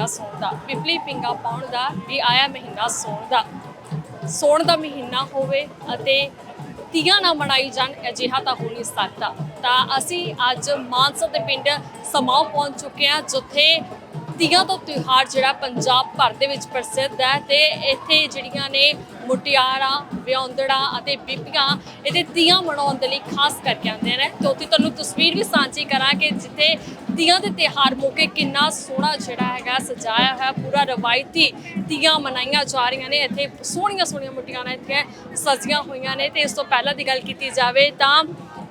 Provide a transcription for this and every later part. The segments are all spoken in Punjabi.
ਮਹੀਨਾ ਸੌਣ ਦਾ, ਪਿਪਲੀ ਪਿੰਗਾ ਪਾਉਣ ਦਾ ਵੀ ਆਇਆ ਮਹੀਨਾ ਸੌਣ ਦਾ। ਸੌਣ ਦਾ ਮਹੀਨਾ ਹੋਵੇ ਅਤੇ ਤੀਆਂ ਨਾ ਮਨਾਈ ਜਾਣ, ਅਜਿਹਾ ਤਾਂ ਹੋ ਨਹੀਂ ਸਕਦਾ ਤਾਂ ਅਸੀਂ ਅੱਜ ਮਾਨਸਾ ਦੇ ਪਿੰਡ ਸਮਾਓ ਪਹੁੰਚ ਚੁੱਕੇ ਹਾਂ, ਜਿੱਥੇ ਤੀਆਂ ਦਾ ਤਿਉਹਾਰ ਜਿਹੜਾ ਪੰਜਾਬ ਭਰ ਦੇ ਵਿੱਚ ਪ੍ਰਸਿੱਧ ਹੈ ਤੇ ਇੱਥੇ ਜਿਹੜੀਆਂ ਨੇ ਮੁਟਿਆਰਾਂ ਵਿਆਹੁੰਦੜਾਂ ਅਤੇ ਬੀਬੀਆਂ ਇਹਦੇ ਤੀਆਂ ਮਨਾਉਣ ਦੇ ਲਈ ਖਾਸ ਕਰਕੇ ਆਉਂਦੇ ਨੇ। ਤੇ ਉੱਥੇ ਤੁਹਾਨੂੰ ਤਸਵੀਰ ਵੀ ਸਾਂਝੀ ਕਰਾਂਗੇ ਜਿੱਥੇ ਤੀਆਂ ਦੇ ਤਿਉਹਾਰ ਮੌਕੇ ਕਿੰਨਾ ਸੋਹਣਾ ਜਿਹੜਾ ਹੈਗਾ ਸਜਾਇਆ ਹੋਇਆ ਪੂਰਾ ਰਵਾਇਤੀ ਤੀਆਂ ਮਨਾਈਆਂ ਜਾ ਰਹੀਆਂ ਨੇ। ਇੱਥੇ ਸੋਹਣੀਆਂ ਸੋਹਣੀਆਂ ਮੁਟਿਆਰਾਂ ਇੱਥੇ ਸਜੀਆਂ ਹੋਈਆਂ ਨੇ ਤੇ ਇਸ ਤੋਂ ਪਹਿਲਾਂ ਦੀ ਗੱਲ ਕੀਤੀ ਜਾਵੇ ਤਾਂ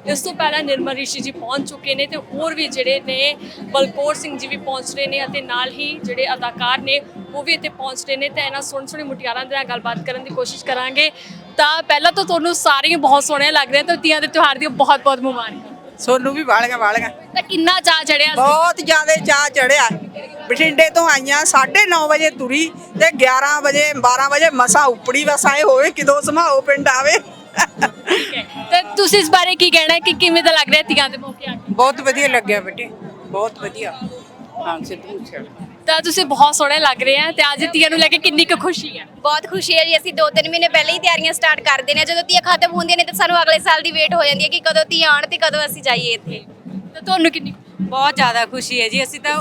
ਇਸ ਤੋਂ ਪਹਿਲਾਂ ਨਿਰਮਲ ਰਿਸ਼ੀ ਜੀ ਪਹੁੰਚ ਚੁੱਕੇ ਨੇ ਤੇ ਹੋਰ ਵੀ ਜਿਹੜੇ ਨੇ ਬਲਕੌਰ ਸਿੰਘ ਜੀ ਵੀ ਪਹੁੰਚ ਰਹੇ ਨੇ ਅਤੇ ਨਾਲ ਹੀ ਜਿਹੜੇ ਅਦਾਕਾਰ ਨੇ ਉਹ ਵੀ ਇੱਥੇ ਪਹੁੰਚ ਰਹੇ ਨੇ ਤੇ ਇਹਨਾਂ ਸੋਹਣੇ ਸੋਹਣੇ ਮੁਟਿਆਰਾਂ ਦੇ ਨਾਲ ਗੱਲਬਾਤ ਕਰਨ ਦੀ ਕੋਸ਼ਿਸ਼ ਕਰਾਂਗੇ। ਤਾਂ ਪਹਿਲਾਂ ਤਾਂ ਤੁਹਾਨੂੰ ਸਾਰੀਆਂ ਬਹੁਤ ਸੋਹਣੀਆਂ ਲੱਗ ਰਹੀਆਂ ਤੇ ਤੀਆਂ ਦੇ ਤਿਉਹਾਰ ਦੀਆਂ ਬਹੁਤ ਬਹੁਤ ਮੁਬਾਰਕਾਂ। ਸੋਨੂੰ ਵੀ ਵਾਲੀਆਂ ਵਾਲੀਆਂ। ਤਾਂ ਕਿੰਨਾ ਚਾਅ ਚੜਿਆ ਸੀ? ਬਹੁਤ ਜ਼ਿਆਦਾ ਚਾਹ ਚੜਿਆ ਬਠਿੰਡੇ ਤੋਂ ਆਈਆਂ 9:30 ਵਜੇ ਤੁਰੀ ਤੇ 11 ਵਜੇ 12 ਵਜੇ ਮਸਾ ਉਪੜੀ ਬਸ ਆਏ ਹੋਵੇ ਕਿਦੋਂ ਸਮਾਓ ਪਿੰਡ ਆਵੇ। ਠੀਕ ਹੈ ਤੇ ਤੁਸੀਂ ਇਸ ਬਾਰੇ ਕੀ ਕਹਿਣਾ ਹੈ ਕਿ ਕਿਵੇਂ ਦਾ ਲੱਗ ਰਿਹਾ ਤੀਆਂ ਦੇ ਮੌਕੇ ਆ ਕੇ? ਬਹੁਤ ਵਧੀਆ ਲੱਗਿਆ ਬੇਟੇ ਬਹੁਤ ਵਧੀਆ। ਹਾਂ ਸਿੱਧੂ ਛੜ ਤਾਂ ਤੁਸੀਂ ਬਹੁਤ ਸੋਹਣੇ ਲੱਗ ਰਹੇ ਆ ਤੇ ਅੱਜ ਤੀਆਂ ਨੂੰ ਲੈ ਕੇ ਕਿੰਨੀ ਕੁ ਖੁਸ਼ੀ ਹੈ? ਬਹੁਤ ਖੁਸ਼ੀ ਹੈ ਜੀ ਅਸੀਂ 2-3 ਮਹੀਨੇ ਪਹਿਲਾਂ ਹੀ ਤਿਆਰੀਆਂ ਸਟਾਰਟ ਕਰ ਦਿੰਦੇ ਹਾਂ ਜਦੋਂ ਤੀਆਂ ਖਤਮ ਹੁੰਦੀਆਂ ਨੇ ਤਾਂ ਸਾਨੂੰ ਅਗਲੇ ਸਾਲ ਦੀ ਵੇਟ ਹੋ ਜਾਂਦੀ ਹੈ ਕਿ ਕਦੋਂ ਤੀਆਂ ਆਉਣ ਤੇ ਕਦੋਂ ਅਸੀਂ ਜਾਈਏ ਇੱਥੇ। ਤੇ ਤੁਹਾਨੂੰ ਕਿੰਨੀ ਬਹੁਤ ਜ਼ਿਆਦਾ ਖੁਸ਼ੀ ਹੈ ਜੀ ਅਸੀਂ ਤਾਂ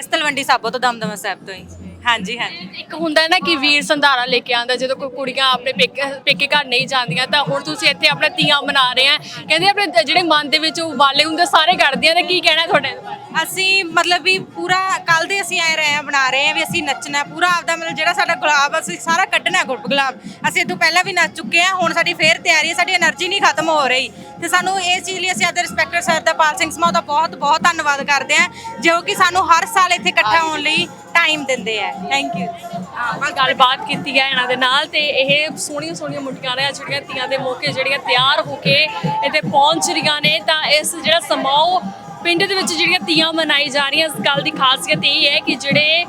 ਅਸੀਂ ਤਲਵੰਡੀ ਸਾਬੋ ਤੋਂ ਦਮਦਮਾ ਸਾਹਿਬ ਤੋਂ ਹੀ। ਹਾਂਜੀ ਹਾਂਜੀ। ਇੱਕ ਹੁੰਦਾ ਨਾ ਕਿ ਵੀਰ ਸੰਧਾਰਾ ਲੈ ਕੇ ਆਂਦਾ ਜਦੋਂ ਕੋਈ ਕੁੜੀਆਂ ਆਪਣੇ ਪੇਕੇ ਪੇਕੇ ਘਰ ਨਹੀਂ ਜਾਂਦੀਆਂ ਤਾਂ ਹੁਣ ਤੁਸੀਂ ਇੱਥੇ ਆਪਣੇ ਤੀਆਂ ਮਨਾ ਰਹੇ ਆ। ਕਹਿੰਦੇ ਆਪਣੇ ਜਿਹੜੇ ਮਨ ਦੇ ਵਿੱਚ ਉਬਾਲੇ ਹੁੰਦੇ ਸਾਰੇ ਕੱਢਦੀਆਂ ਨੇ ਕੀ ਕਹਿਣਾ ਤੁਹਾਡੇ? ਅਸੀਂ ਮਤਲਬ ਵੀ ਪੂਰਾ ਕੱਲ ਦੇ ਅਸੀਂ ਆਏ ਰਹੇ ਆ ਬਣਾ ਰਹੇ ਆ ਵੀ ਅਸੀਂ ਨੱਚਣਾ ਪੂਰਾ ਆਪਦਾ ਮਤਲਬ ਜਿਹੜਾ ਸਾਡਾ ਗੁਲਾਬ ਅਸੀਂ ਸਾਰਾ ਕੱਢਣਾ ਗੁੱਟ ਗੁਲਾਬ। ਅਸੀਂ ਇਦੋਂ ਪਹਿਲਾਂ ਵੀ ਨੱਚ ਚੁੱਕੇ ਆ ਹੁਣ ਸਾਡੀ ਫੇਰ ਤਿਆਰੀ ਹੈ ਸਾਡੀ એનર્ਜੀ ਨਹੀਂ ਖਤਮ ਹੋ ਰਹੀ। ਤੇ ਸਾਨੂੰ ਇਹ ਚੀਜ਼ ਲਈ ਅਸੀਂ ਆਪਦੇ ਰਿਸਪੈਕਟਰ ਸਰ ਦਾ ਪਾਲ ਸਿੰਘ ਸਮਾ ਦਾ ਬਹੁਤ ਬਹੁਤ ਧੰਨਵਾਦ ਕਰਦੇ ਆ ਜੋ ਕਿ ਸਾਨੂੰ ਹਰ ਸਾਲ ਇੱਥੇ ਇਕੱਠਾ ਹੋਣ ਲਈ ਟਾਈਮ ਦਿੰਦੇ ਆ। ਥੈਂਕ ਯੂ ਅਸੀਂ ਗੱਲਬਾਤ ਕੀਤੀ ਹੈ ਇਹਨਾਂ ਦੇ ਨਾਲ ਤੇ ਇਹ ਸੋਹਣੀਆਂ ਸੋਹਣੀਆਂ ਮੁੰਡੀਆਂ ਜਿਹੜੀਆਂ ਤੀਆਂ ਦੇ ਮੌਕੇ ਜਿਹੜੀਆਂ ਤਿਆਰ ਹੋ ਕੇ ਇੱਥੇ ਪਹੁੰਚ ਰਹੀਆਂ ਨੇ ਤਾਂ ਇਸ ਜਿਹੜਾ ਸਮਾਓ ਪਿੰਡ ਦੇ ਵਿੱਚ ਜਿਹੜੀਆਂ ਤੀਆਂ ਮਨਾਈ ਜਾ ਰਹੀਆਂ, ਇਸ ਗੱਲ ਦੀ ਖਾਸੀਅਤ ਇਹ ਹੈ ਕਿ ਜਿਹੜੇ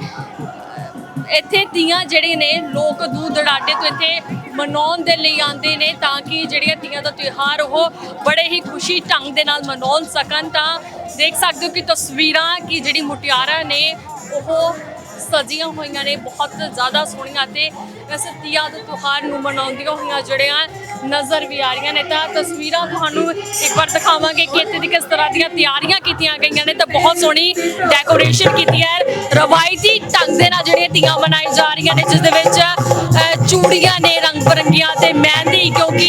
ਇੱਥੇ ਤੀਆਂ ਜਿਹੜੇ ਨੇ ਲੋਕ ਦੂਰ ਦੜਾਡੇ ਤੋਂ ਇੱਥੇ ਮਨਾਉਣ ਦੇ ਲਈ ਆਉਂਦੇ ਨੇ ਤਾਂ ਕਿ ਜਿਹੜੀਆਂ ਤੀਆਂ ਦਾ ਤਿਉਹਾਰ ਉਹ ਬੜੇ ਹੀ ਖੁਸ਼ੀ ਢੰਗ ਦੇ ਨਾਲ ਮਨਾਉਣ ਸਕਣ ਤਾਂ ਦੇਖ ਸਕਦੇ ਹੋ ਕਿ ਤਸਵੀਰਾਂ ਕਿ ਜਿਹੜੀ ਮੁਟਿਆਰਾਂ ਨੇ ਉਹ ਸਜੀਆਂ ਹੋਈਆਂ ਨੇ, ਬਹੁਤ ਜ਼ਿਆਦਾ ਸੋਹਣੀਆਂ ਤੇ ਇਸ ਤੀਆਂ ਦੇ ਤਿਉਹਾਰ ਨੂੰ ਮਨਾਉਂਦੀਆਂ ਹੋਈਆਂ ਜਿਹੜੀਆਂ ਨਜ਼ਰ ਵੀ ਆ ਰਹੀਆਂ ਨੇ। ਤਾਂ ਤਸਵੀਰਾਂ ਤੁਹਾਨੂੰ ਇੱਕ ਵਾਰ ਦਿਖਾਵਾਂਗੇ ਕਿ ਇੱਥੇ ਦੀ ਕਿਸ ਤਰ੍ਹਾਂ ਦੀਆਂ ਤਿਆਰੀਆਂ ਕੀਤੀਆਂ ਗਈਆਂ ਨੇ। ਤਾਂ ਬਹੁਤ ਸੋਹਣੀ ਡੈਕੋਰੇਸ਼ਨ ਕੀਤੀ ਹੈ। ਰਵਾਇਤੀ ਢੰਗ ਦੇ ਨਾਲ ਜਿਹੜੀਆਂ ਤੀਆਂ ਮਨਾਈ ਜਾ ਰਹੀਆਂ ਨੇ, ਜਿਸ ਦੇ ਵਿੱਚ ਚੂੜੀਆਂ ਨੇ ਰੰਗ ਬਰੰਗੀਆਂ ਤੇ ਮਹਿੰਦੀ, ਕਿਉਂਕਿ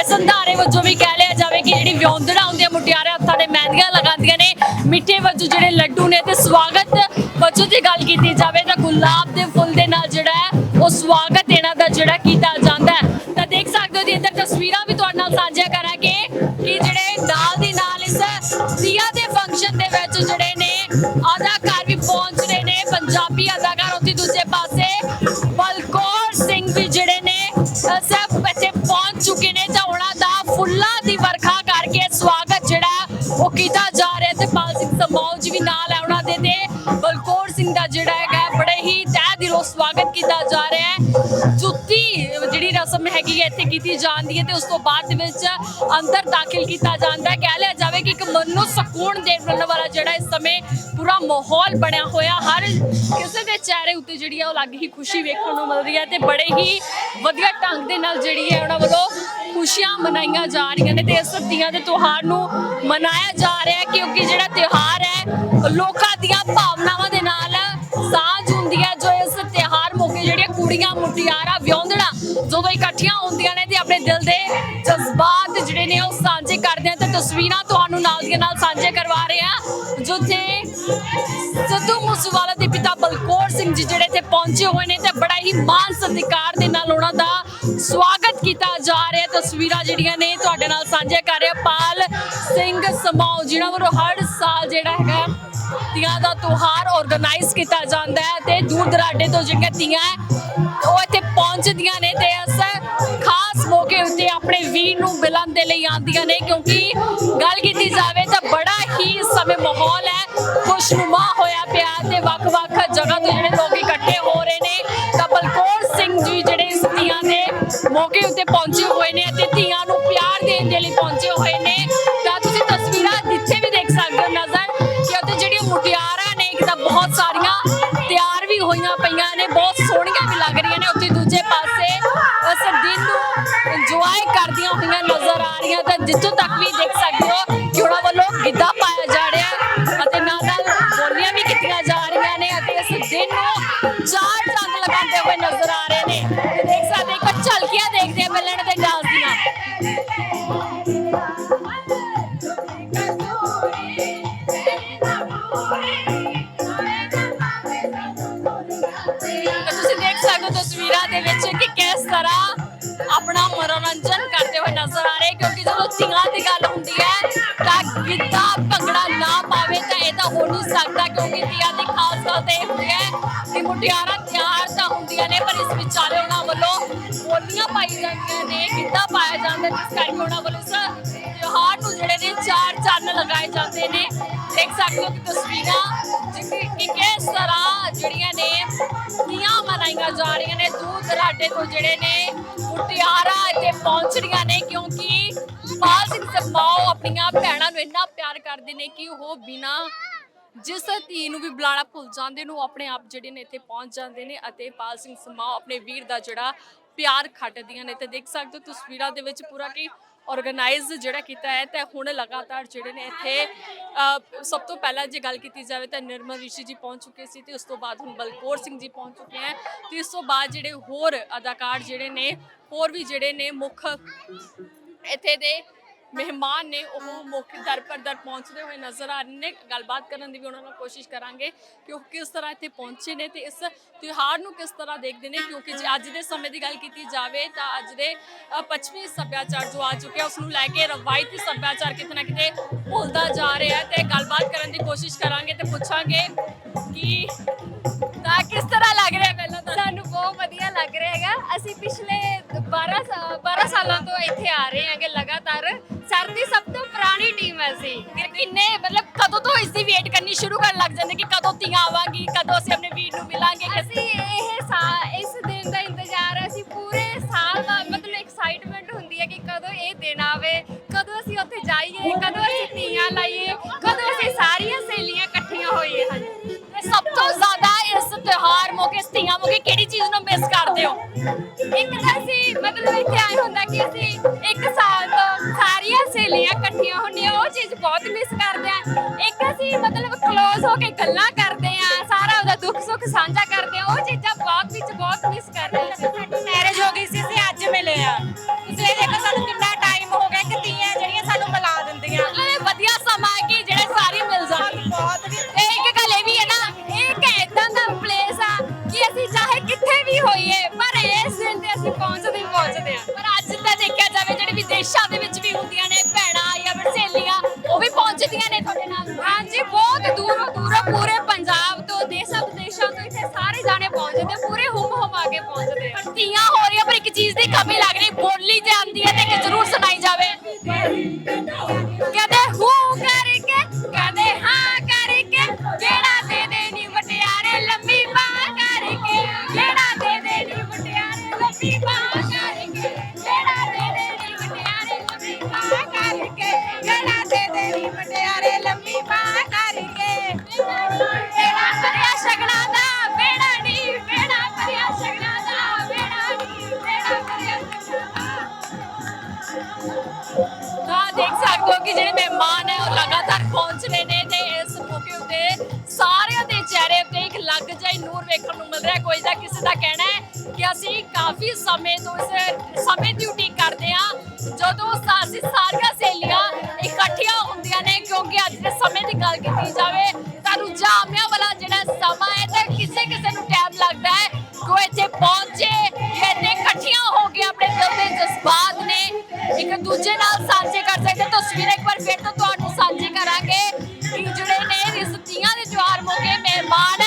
ਇਸ ਅੰਧਾਰੇ ਵਜੋਂ ਵੀ ਕਹਿ ਲਿਆ ਜਾ ਕਿ ਜਿਹੜੀ ਵਿਉਂਦੜਾ ਹੁੰਦੀਆਂ ਮੁਟਿਆਰੇ ਹੱਥਾਂ ਦੇ ਮਹਿੰਦੀਆਂ ਲਗਾਉਂਦੀਆਂ ਨੇ, ਮਿੱਠੇ ਵਜੋਂ ਜਿਹੜੇ ਲੱਡੂ ਨੇ ਤੇ ਸਵਾਗਤ ਵਜੋਂ ਦੀ ਗੱਲ ਕੀਤੀ ਜਾਵੇ ਤਾਂ ਗੁਲਾਬ ਦੇ ਫੁੱਲ ਦੇ ਨਾਲ ਜਿਹੜਾ ਹੈ, ਉਹ ਸਵਾਗਤ ਇਹਨਾਂ ਦਾ ਜਿਹੜਾ ਕੀਤਾ ਜਾਂਦਾ ਹੈ। ਤਾਂ ਦੇਖ ਸਕਦੇ ਹੋ ਜੀ, ਇੱਧਰ ਤਸਵੀਰਾਂ ਵੀ ਤੁਹਾਡੇ ਨਾਲ ਸਾਂਝੀਆਂ ਕਰਾਂਗੇ ਕਿ ਜਿਹੜੇ ਨਾਲ ਦੀ ਨਾਲ ਇਸ ਤੀਆਂ ਦੇ ਫੰਕਸ਼ਨ ਦੇ ਵਿੱਚ ਜਿਹੜੇ ਨੇ ਅਦਾਕਾਰ ਵੀ ਪਹੁੰਚ ਕੀਤਾ ਜਾ ਰਿਹਾ ਤੇ ਪਾਲ ਸਿੰਘ ਸਮਾਉ ਜੀ ਵੀ ਨਾਲ ਹੈ, ਉਹਨਾਂ ਦੇ ਤੇ ਬਲਕੌਰ ਸਿੰਘ ਦਾ ਜਿਹੜਾ ਹੈਗਾ ਬੜੇ ਹੀ ਤਹਿ ਦਿਲੋਂ ਸਵਾਗਤ ਕੀਤਾ ਜਾ ਰਿਹਾ ਹੈ। ਜੁੱਤੀ ਜਿਹੜੀ ਰਸਮ ਹੈਗੀ ਹੈ, ਇੱਥੇ ਕੀਤੀ ਜਾਂਦੀ ਹੈ ਤੇ ਉਸ ਤੋਂ ਬਾਅਦ ਦੇ ਵਿੱਚ ਅੰਦਰ ਦਾਖਲ ਕੀਤਾ ਜਾਂਦਾ ਹੈ। ਕਹਿ ਲਿਆ ਮਨ ਨੂੰ ਸਕੂਨ ਦੇਣ ਵਾਲਾ ਜਿਹੜਾ ਇਸ ਸਮੇਂ ਪੂਰਾ ਮਾਹੌਲ ਬਣਿਆ ਹੋਇਆ, ਹਰ ਕਿਸੇ ਦੇ ਚਿਹਰੇ ਉੱਤੇ ਜਿਹੜੀ ਹੈ ਉਹ ਅਲੱਗ ਹੀ ਖੁਸ਼ੀ ਵੇਖਣ ਨੂੰ ਮਿਲ ਰਹੀ ਹੈ ਤੇ ਬੜੇ ਹੀ ਵਧੀਆ ਢੰਗ ਦੇ ਨਾਲ ਜਿਹੜੀ ਹੈ ਉਹਨਾਂ ਵੱਲੋਂ ਖੁਸ਼ੀਆਂ ਮਨਾਈਆਂ ਜਾ ਰਹੀਆਂ ਨੇ ਤੇ ਇਸ ਤੀਆਂ ਦੇ ਤਿਉਹਾਰ ਨੂੰ ਮਨਾਇਆ ਜਾ ਰਿਹਾ ਹੈ ਕਿਉਂਕਿ ਜਿਹੜਾ ਤਿਉਹਾਰ ਹੈ, ਲੋਕਾਂ ਦੀਆਂ ਭਾਵਨਾਵਾਂ ਦੇ ਨਾਲ ਸਾਂਝ ਹੁੰਦੀ ਹੈ ਜੋ ਇਸ ਤਿਉਹਾਰ ਤਸਵੀਰਾਂ ਤੁਹਾਨੂੰ ਨਾਲ ਦੀਆਂ ਨਾਲ ਸਾਂਝੇ ਕਰਵਾ ਰਹੇ ਹਾਂ। ਜਿੱਥੇ ਸਿੱਧੂ ਮੂਸੇਵਾਲਾ ਦੇ ਪਿਤਾ ਬਲਕੌਰ ਸਿੰਘ ਜੀ ਜਿਹੜੇ ਇੱਥੇ ਪਹੁੰਚੇ ਹੋਏ ਨੇ ਤੇ ਬੜਾ ਹੀ ਮਾਨ ਸਤਿਕਾਰ ਦੇ ਨਾਲ ਉਹਨਾਂ ਦਾ ਸਵਾਗਤ ਕੀਤਾ ਜਾ ਰਿਹਾ। ਤਸਵੀਰਾਂ ਜਿਹੜੀਆਂ ਨੇ ਤੁਹਾਡੇ ਨਾਲ ਸਾਂਝੇ ਕਰ ਰਿਹਾ। ਪਾਲ ਸਿੰਘ ਸਮਾਉ ਜਿਨ੍ਹਾਂ ਵੱਲੋਂ ਹਰ ਸਾਲ ਜਿਹੜਾ ਹੈਗਾ ਤੀਆਂ ਦਾ ਤਿਉਹਾਰ ਆਰਗੇਨਾਈਜ਼ ਕੀਤਾ ਜਾਂਦਾ ਹੈ ਤੇ ਦੂਰ ਦਰਾਡੇ ਤੋਂ ਜਿਹੜੀਆਂ ਤੀਆਂ ਉਹ ਇੱਥੇ ਪਹੁੰਚਦੀਆਂ ਨੇ ਤੇ ਇਸ ਖਾਸ ਮੌਕੇ ਉੱਤੇ ਆਪਣੇ ਵੀਰ ਨੂੰ ਮਿਲਣ ਦੇ ਲਈ ਆਉਂਦੀਆਂ ਨੇ ਕਿਉਂਕਿ ਗੱਲ ਕੀਤੀ ਜਾਵੇ ਤਾਂ ਬੜਾ ਹੀ ਇਸ ਸਮੇਂ ਮਾਹੌਲ ਹੈ, ਖੁਸ਼ਨੁਮਾ ਹੋਇਆ ਪਿਆ ਤੇ ਵੱਖ-ਵੱਖ ਜਗ੍ਹਾ ਤੋਂ ਜਿਹੜੇ ਲੋਕ ਇਕੱਠੇ ਹੋ ਰਹੇ ਨੇ ਤਾਂ ਬਲਕੌਰ ਸਿੰਘ ਜੀ ਜਿਹੜੇ ਇਸ ਤੀਆਂ ਦੇ ਮੌਕੇ ਉੱਤੇ ਪਹੁੰਚੇ ਹੋਏ ਨੇ ਅਤੇ ਤੀਆਂ ਕਿਉਂਕਿ ਜਦੋਂ ਗੱਲ ਹੁੰਦੀ ਹੈ, ਤਾਂ ਗਿੱਧਾ ਭੰਗੜਾ ਨਾ ਪਾਵੇ ਤਾਂ ਇਹ ਤਾਂ ਹੋ ਨਹੀਂ ਸਕਦਾ ਕਿਉਂਕਿ ਤੀਆਂ ਦੀ ਖਾਸ ਗੱਲ ਤਾਂ ਹੁੰਦੀ ਹੈ ਕਿ ਮੁਟਿਆਰਾਂ ਤਿਆਰ ਤਾਂ ਹੁੰਦੀਆਂ ਨੇ, ਪਰ ਇਸ ਵਿਚਾਲੇ ਉਹਨਾਂ ਵੱਲੋਂ ਬੋਲੀਆਂ ਪਾਈ ਜਾਂਦੀਆਂ ਨੇ, ਗਿੱਧਾ ਪਾਇਆ ਜਾਂਦਾ ਜਿਸ ਕਰਕੇ ਉਹਨਾਂ ਵੱਲੋਂ ਇਸ ਤਿਉਹਾਰ ਨੂੰ ਜਿਹੜੇ ਨੇ ਚਾਰ ਚੰਨ ਲਗਾਏ ਜਾਂਦੇ ਨੇ। ਦੇਖ ਸਕਦੇ ਹੋ ਕਿ ਤਸਵੀਰਾਂ ਜਿਵੇਂ ਕਿ ਕਿਸ ਤਰ੍ਹਾਂ ਜਿਹੜੀਆਂ ਨੇ ਤੀਆਂ ਮਨਾਈਆਂ ਜਾ ਰਹੀਆਂ ਨੇ ਦੂਰ ਦਰਾਡੇ ਤੋਂ ਜਿਹੜੇ ਨੇ ਮੁਟਿਆਰਾਂ ਇੱਥੇ ਪਹੁੰਚ ਰਹੀਆਂ ਨੇ, ਕਿਉਂਕਿ ਪਾਲ ਸਿੰਘ ਸਮਾਓ ਆਪਣੀਆਂ ਭੈਣਾਂ ਨੂੰ ਇੰਨਾ ਪਿਆਰ ਕਰਦੇ ਨੇ ਕਿ ਉਹ ਬਿਨਾ ਜਿਸ ਧੀ ਨੂੰ ਵੀ ਬੁਲਾਣਾ ਭੁੱਲ ਜਾਂਦੇ ਨੇ, ਉਹ ਆਪਣੇ ਆਪ ਜਿਹੜੇ ਨੇ ਇੱਥੇ ਪਹੁੰਚ ਜਾਂਦੇ ਨੇ ਅਤੇ ਪਾਲ ਸਿੰਘ ਸਮਾਓ ਆਪਣੇ ਵੀਰ ਦਾ ਜਿਹੜਾ ਪਿਆਰ ਖੱਟਦੀਆਂ ਨੇ। ਤੇ ਦੇਖ ਸਕਦੇ ਹੋ ਤਸਵੀਰਾਂ ਦੇ ਵਿੱਚ ਪੂਰਾ ਕਿ ਆਰਗੇਨਾਈਜ਼ ਜਿਹੜਾ ਕੀਤਾ ਹੈ ਤੇ ਹੁਣ ਲਗਾਤਾਰ ਜਿਹੜੇ ਨੇ ਇੱਥੇ ਸਭ ਤੋਂ ਪਹਿਲਾਂ ਜੇ ਗੱਲ ਕੀਤੀ ਜਾਵੇ ਤਾਂ ਨਿਰਮਲ ਰਿਸ਼ੀ ਜੀ ਪਹੁੰਚ ਚੁੱਕੇ ਸੀ ਤੇ ਉਸ ਤੋਂ ਬਾਅਦ ਹੁਣ ਬਲਕੌਰ ਸਿੰਘ ਜੀ ਪਹੁੰਚ ਚੁੱਕੇ ਹੈ ਤੇ ਇਸ ਤੋਂ ਬਾਅਦ ਜਿਹੜੇ ਹੋਰ ਅਦਾਕਾਰ ਜਿਹੜੇ ਨੇ, ਹੋਰ ਵੀ ਜਿਹੜੇ ਨੇ ਮੁੱਖ ਇੱਥੇ ਦੇ ਮਹਿਮਾਨ ਨੇ ਉਹ ਮੌਕੇ ਦਰ ਪਰ ਦਰ ਪਹੁੰਚਦੇ ਹੋਏ ਨਜ਼ਰ ਆ ਰਹੇ ਨੇ। ਗੱਲਬਾਤ ਕਰਨ ਦੀ ਵੀ ਉਹਨਾਂ ਨਾਲ ਕੋਸ਼ਿਸ਼ ਕਰਾਂਗੇ ਕਿ ਉਹ ਕਿਸ ਤਰ੍ਹਾਂ ਇੱਥੇ ਪਹੁੰਚੇ ਨੇ ਤੇ ਇਸ ਤਿਉਹਾਰ ਨੂੰ ਕਿਸ ਤਰ੍ਹਾਂ ਦੇਖਦੇ ਨੇ ਕਿਉਂਕਿ ਜੇ ਅੱਜ ਦੇ ਸਮੇਂ ਦੀ ਗੱਲ ਕੀਤੀ ਜਾਵੇ ਤਾਂ ਅੱਜ ਦੇ ਅ, ਪੱਛਮੀ ਸੱਭਿਆਚਾਰ ਜੋ ਆ ਚੁੱਕਿਆ ਉਸ ਨੂੰ ਲੈ ਕੇ ਰਵਾਇਤੀ ਸੱਭਿਆਚਾਰ ਕਿਤੇ ਨਾ ਕਿਤੇ ਭੁੱਲਦਾ ਜਾ ਰਿਹਾ ਹੈ ਤੇ ਗੱਲਬਾਤ ਕਰਨ ਦੀ ਕੋਸ਼ਿਸ਼ ਕਰਾਂਗੇ ਤੇ ਪੁੱਛਾਂਗੇ ਕਿ ਤਾਂ ਕਿਸ ਤਰ੍ਹਾਂ ਲੱਗ ਰਿਹਾ ਬਹੁਤ ਵਧੀਆ ਲੱਗ ਰਿਹਾ ਹੈਗਾ। ਅਸੀਂ ਪਿਛਲੇ 12 ਸਾ- 12 ਸਾਲਾਂ ਤੋਂ ਇੱਥੇ ਆ ਰਹੇ ਹਾਂਗੇ ਲਗਾਤਾਰ। ਸਰ ਦੀ ਸਭ ਤੋਂ ਪੁਰਾਣੀ ਟੀਮ ਹੈ ਅਸੀਂ। ਕਿ ਕਿੰਨੇ ਮਤਲਬ ਕਦੋਂ ਤੋਂ ਇਸ ਦੀ ਵੇਟ ਕਰਨੀ ਸ਼ੁਰੂ ਕਰਨ ਲੱਗ ਜਾਂਦੇ ਕਿ ਕਦੋਂ ਤੀਆਂ ਆਵਾਂਗੀ ਕਦੋਂ ਅਸੀਂ ਆਪਣੇ ਵੀਰ ਨੂੰ ਮਿਲਾਂਗੇ ਅਸੀਂ ਇਹ ਇੱਕ ਤਾਂ ਅਸੀਂ ਮਤਲਬ ਇੱਥੇ ਆਏ ਹੁੰਦਾ ਕਿ ਅਸੀਂ ਇੱਕ ਸਾਲ ਤੋਂ ਸਾਰੀਆਂ ਸਹੇਲੀਆਂ ਇਕੱਠੀਆਂ ਹੁੰਦੀਆਂ, ਉਹ ਚੀਜ਼ ਬਹੁਤ ਮਿਸ ਕਰਦੇ ਆ। ਇੱਕ ਅਸੀਂ ਮਤਲਬ ਕਲੋਜ਼ ਹੋ ਕੇ ਗੱਲਾਂ ਕਰਦੇ ਆ, ਸਾਰਾ ਉਹਦਾ ਦੁੱਖ ਸੁੱਖ ਸਾਂਝਾ ਕਰਦੇ ਆ, ਉਹ ਚੀਜ਼ਾਂ ਬਹੁਤ ਵਿੱਚ ਬਹੁਤ ਮਿਸ ਕਰਦੇ ਆ। ਇਸ ਦਿਨ ਤੇ ਅਸੀਂ ਤਾਂ ਦੇਖ ਸਕਦੇ ਹੋ ਕਿ ਜਿਹੜੇ ਮਹਿਮਾਨ ਹੈ, ਉਹ ਲਗਾਤਾਰ ਪਹੁੰਚ ਰਹੇ ਨੇ ਤੇ ਇਸ ਮੌਕੇ ਉੱਤੇ ਸਾਰਿਆਂ ਦੇ ਚਿਹਰੇ ਉੱਤੇ ਇੱਕ ਲੱਗ ਜਾਈ ਨੂਰ ਵੇਖਣ ਨੂੰ ਮਿਲ ਰਿਹਾ ਕੋਈ ਦਾ ਕਿਸੇ ਦਾ ਕਹਿਣਾ ਹੈ ਕਿ ਅਸੀਂ ਕਾਫੀ ਸਮੇਂ ਤੋਂ ਇਸ ਸਮੇਂ ਦੀ ਕਰਦੇ ਹਾਂ, ਜਦੋਂ ਅਸੀਂ ਸਾਰੀਆਂ ਸਹੇਲੀਆਂ ਇਕੱਠੀਆਂ ਹੁੰਦੀਆਂ ਨੇ, ਕਿਉਂਕਿ ਅੱਜ ਦੇ ਸਮੇਂ ਦੀ ਗੱਲ ਕੀਤੀ ਜਾਵੇ ਤਾਂ ਰੁਝਾਨਿਆਂ ਵਾਲਾ ਜਿਹੜਾ ਸਮਾਂ ਹੈ, ਤਾਂ ਕਿਸੇ ਕਿਸੇ ਨੂੰ ਟਾਈਮ ਲੱਗਦਾ ਹੈ। ਕਿ ਇੱਥੇ ਪਹੁੰਚੇ ਇੱਥੇ ਇਕੱਠੀਆਂ ਆਪਣੇ ਦਿਲ ਦੇ ਜਜ਼ਬਾਤ ਨੇ ਇੱਕ ਦੂਜੇ ਨਾਲ ਸਾਂਝੇ ਕਰ ਸਕਦੇ ਤਸਵੀਰਾਂ ਇੱਕ ਵਾਰ ਫਿਰ ਤੋਂ ਤੁਹਾਨੂੰ ਸਾਂਝੀ ਕਰਾਂਗੇ ਕਿ ਜਿਹੜੇ ਨੇ ਇਸ ਦੇ ਤਿਉਹਾਰ ਮੌਕੇ ਮਹਿਮਾਨ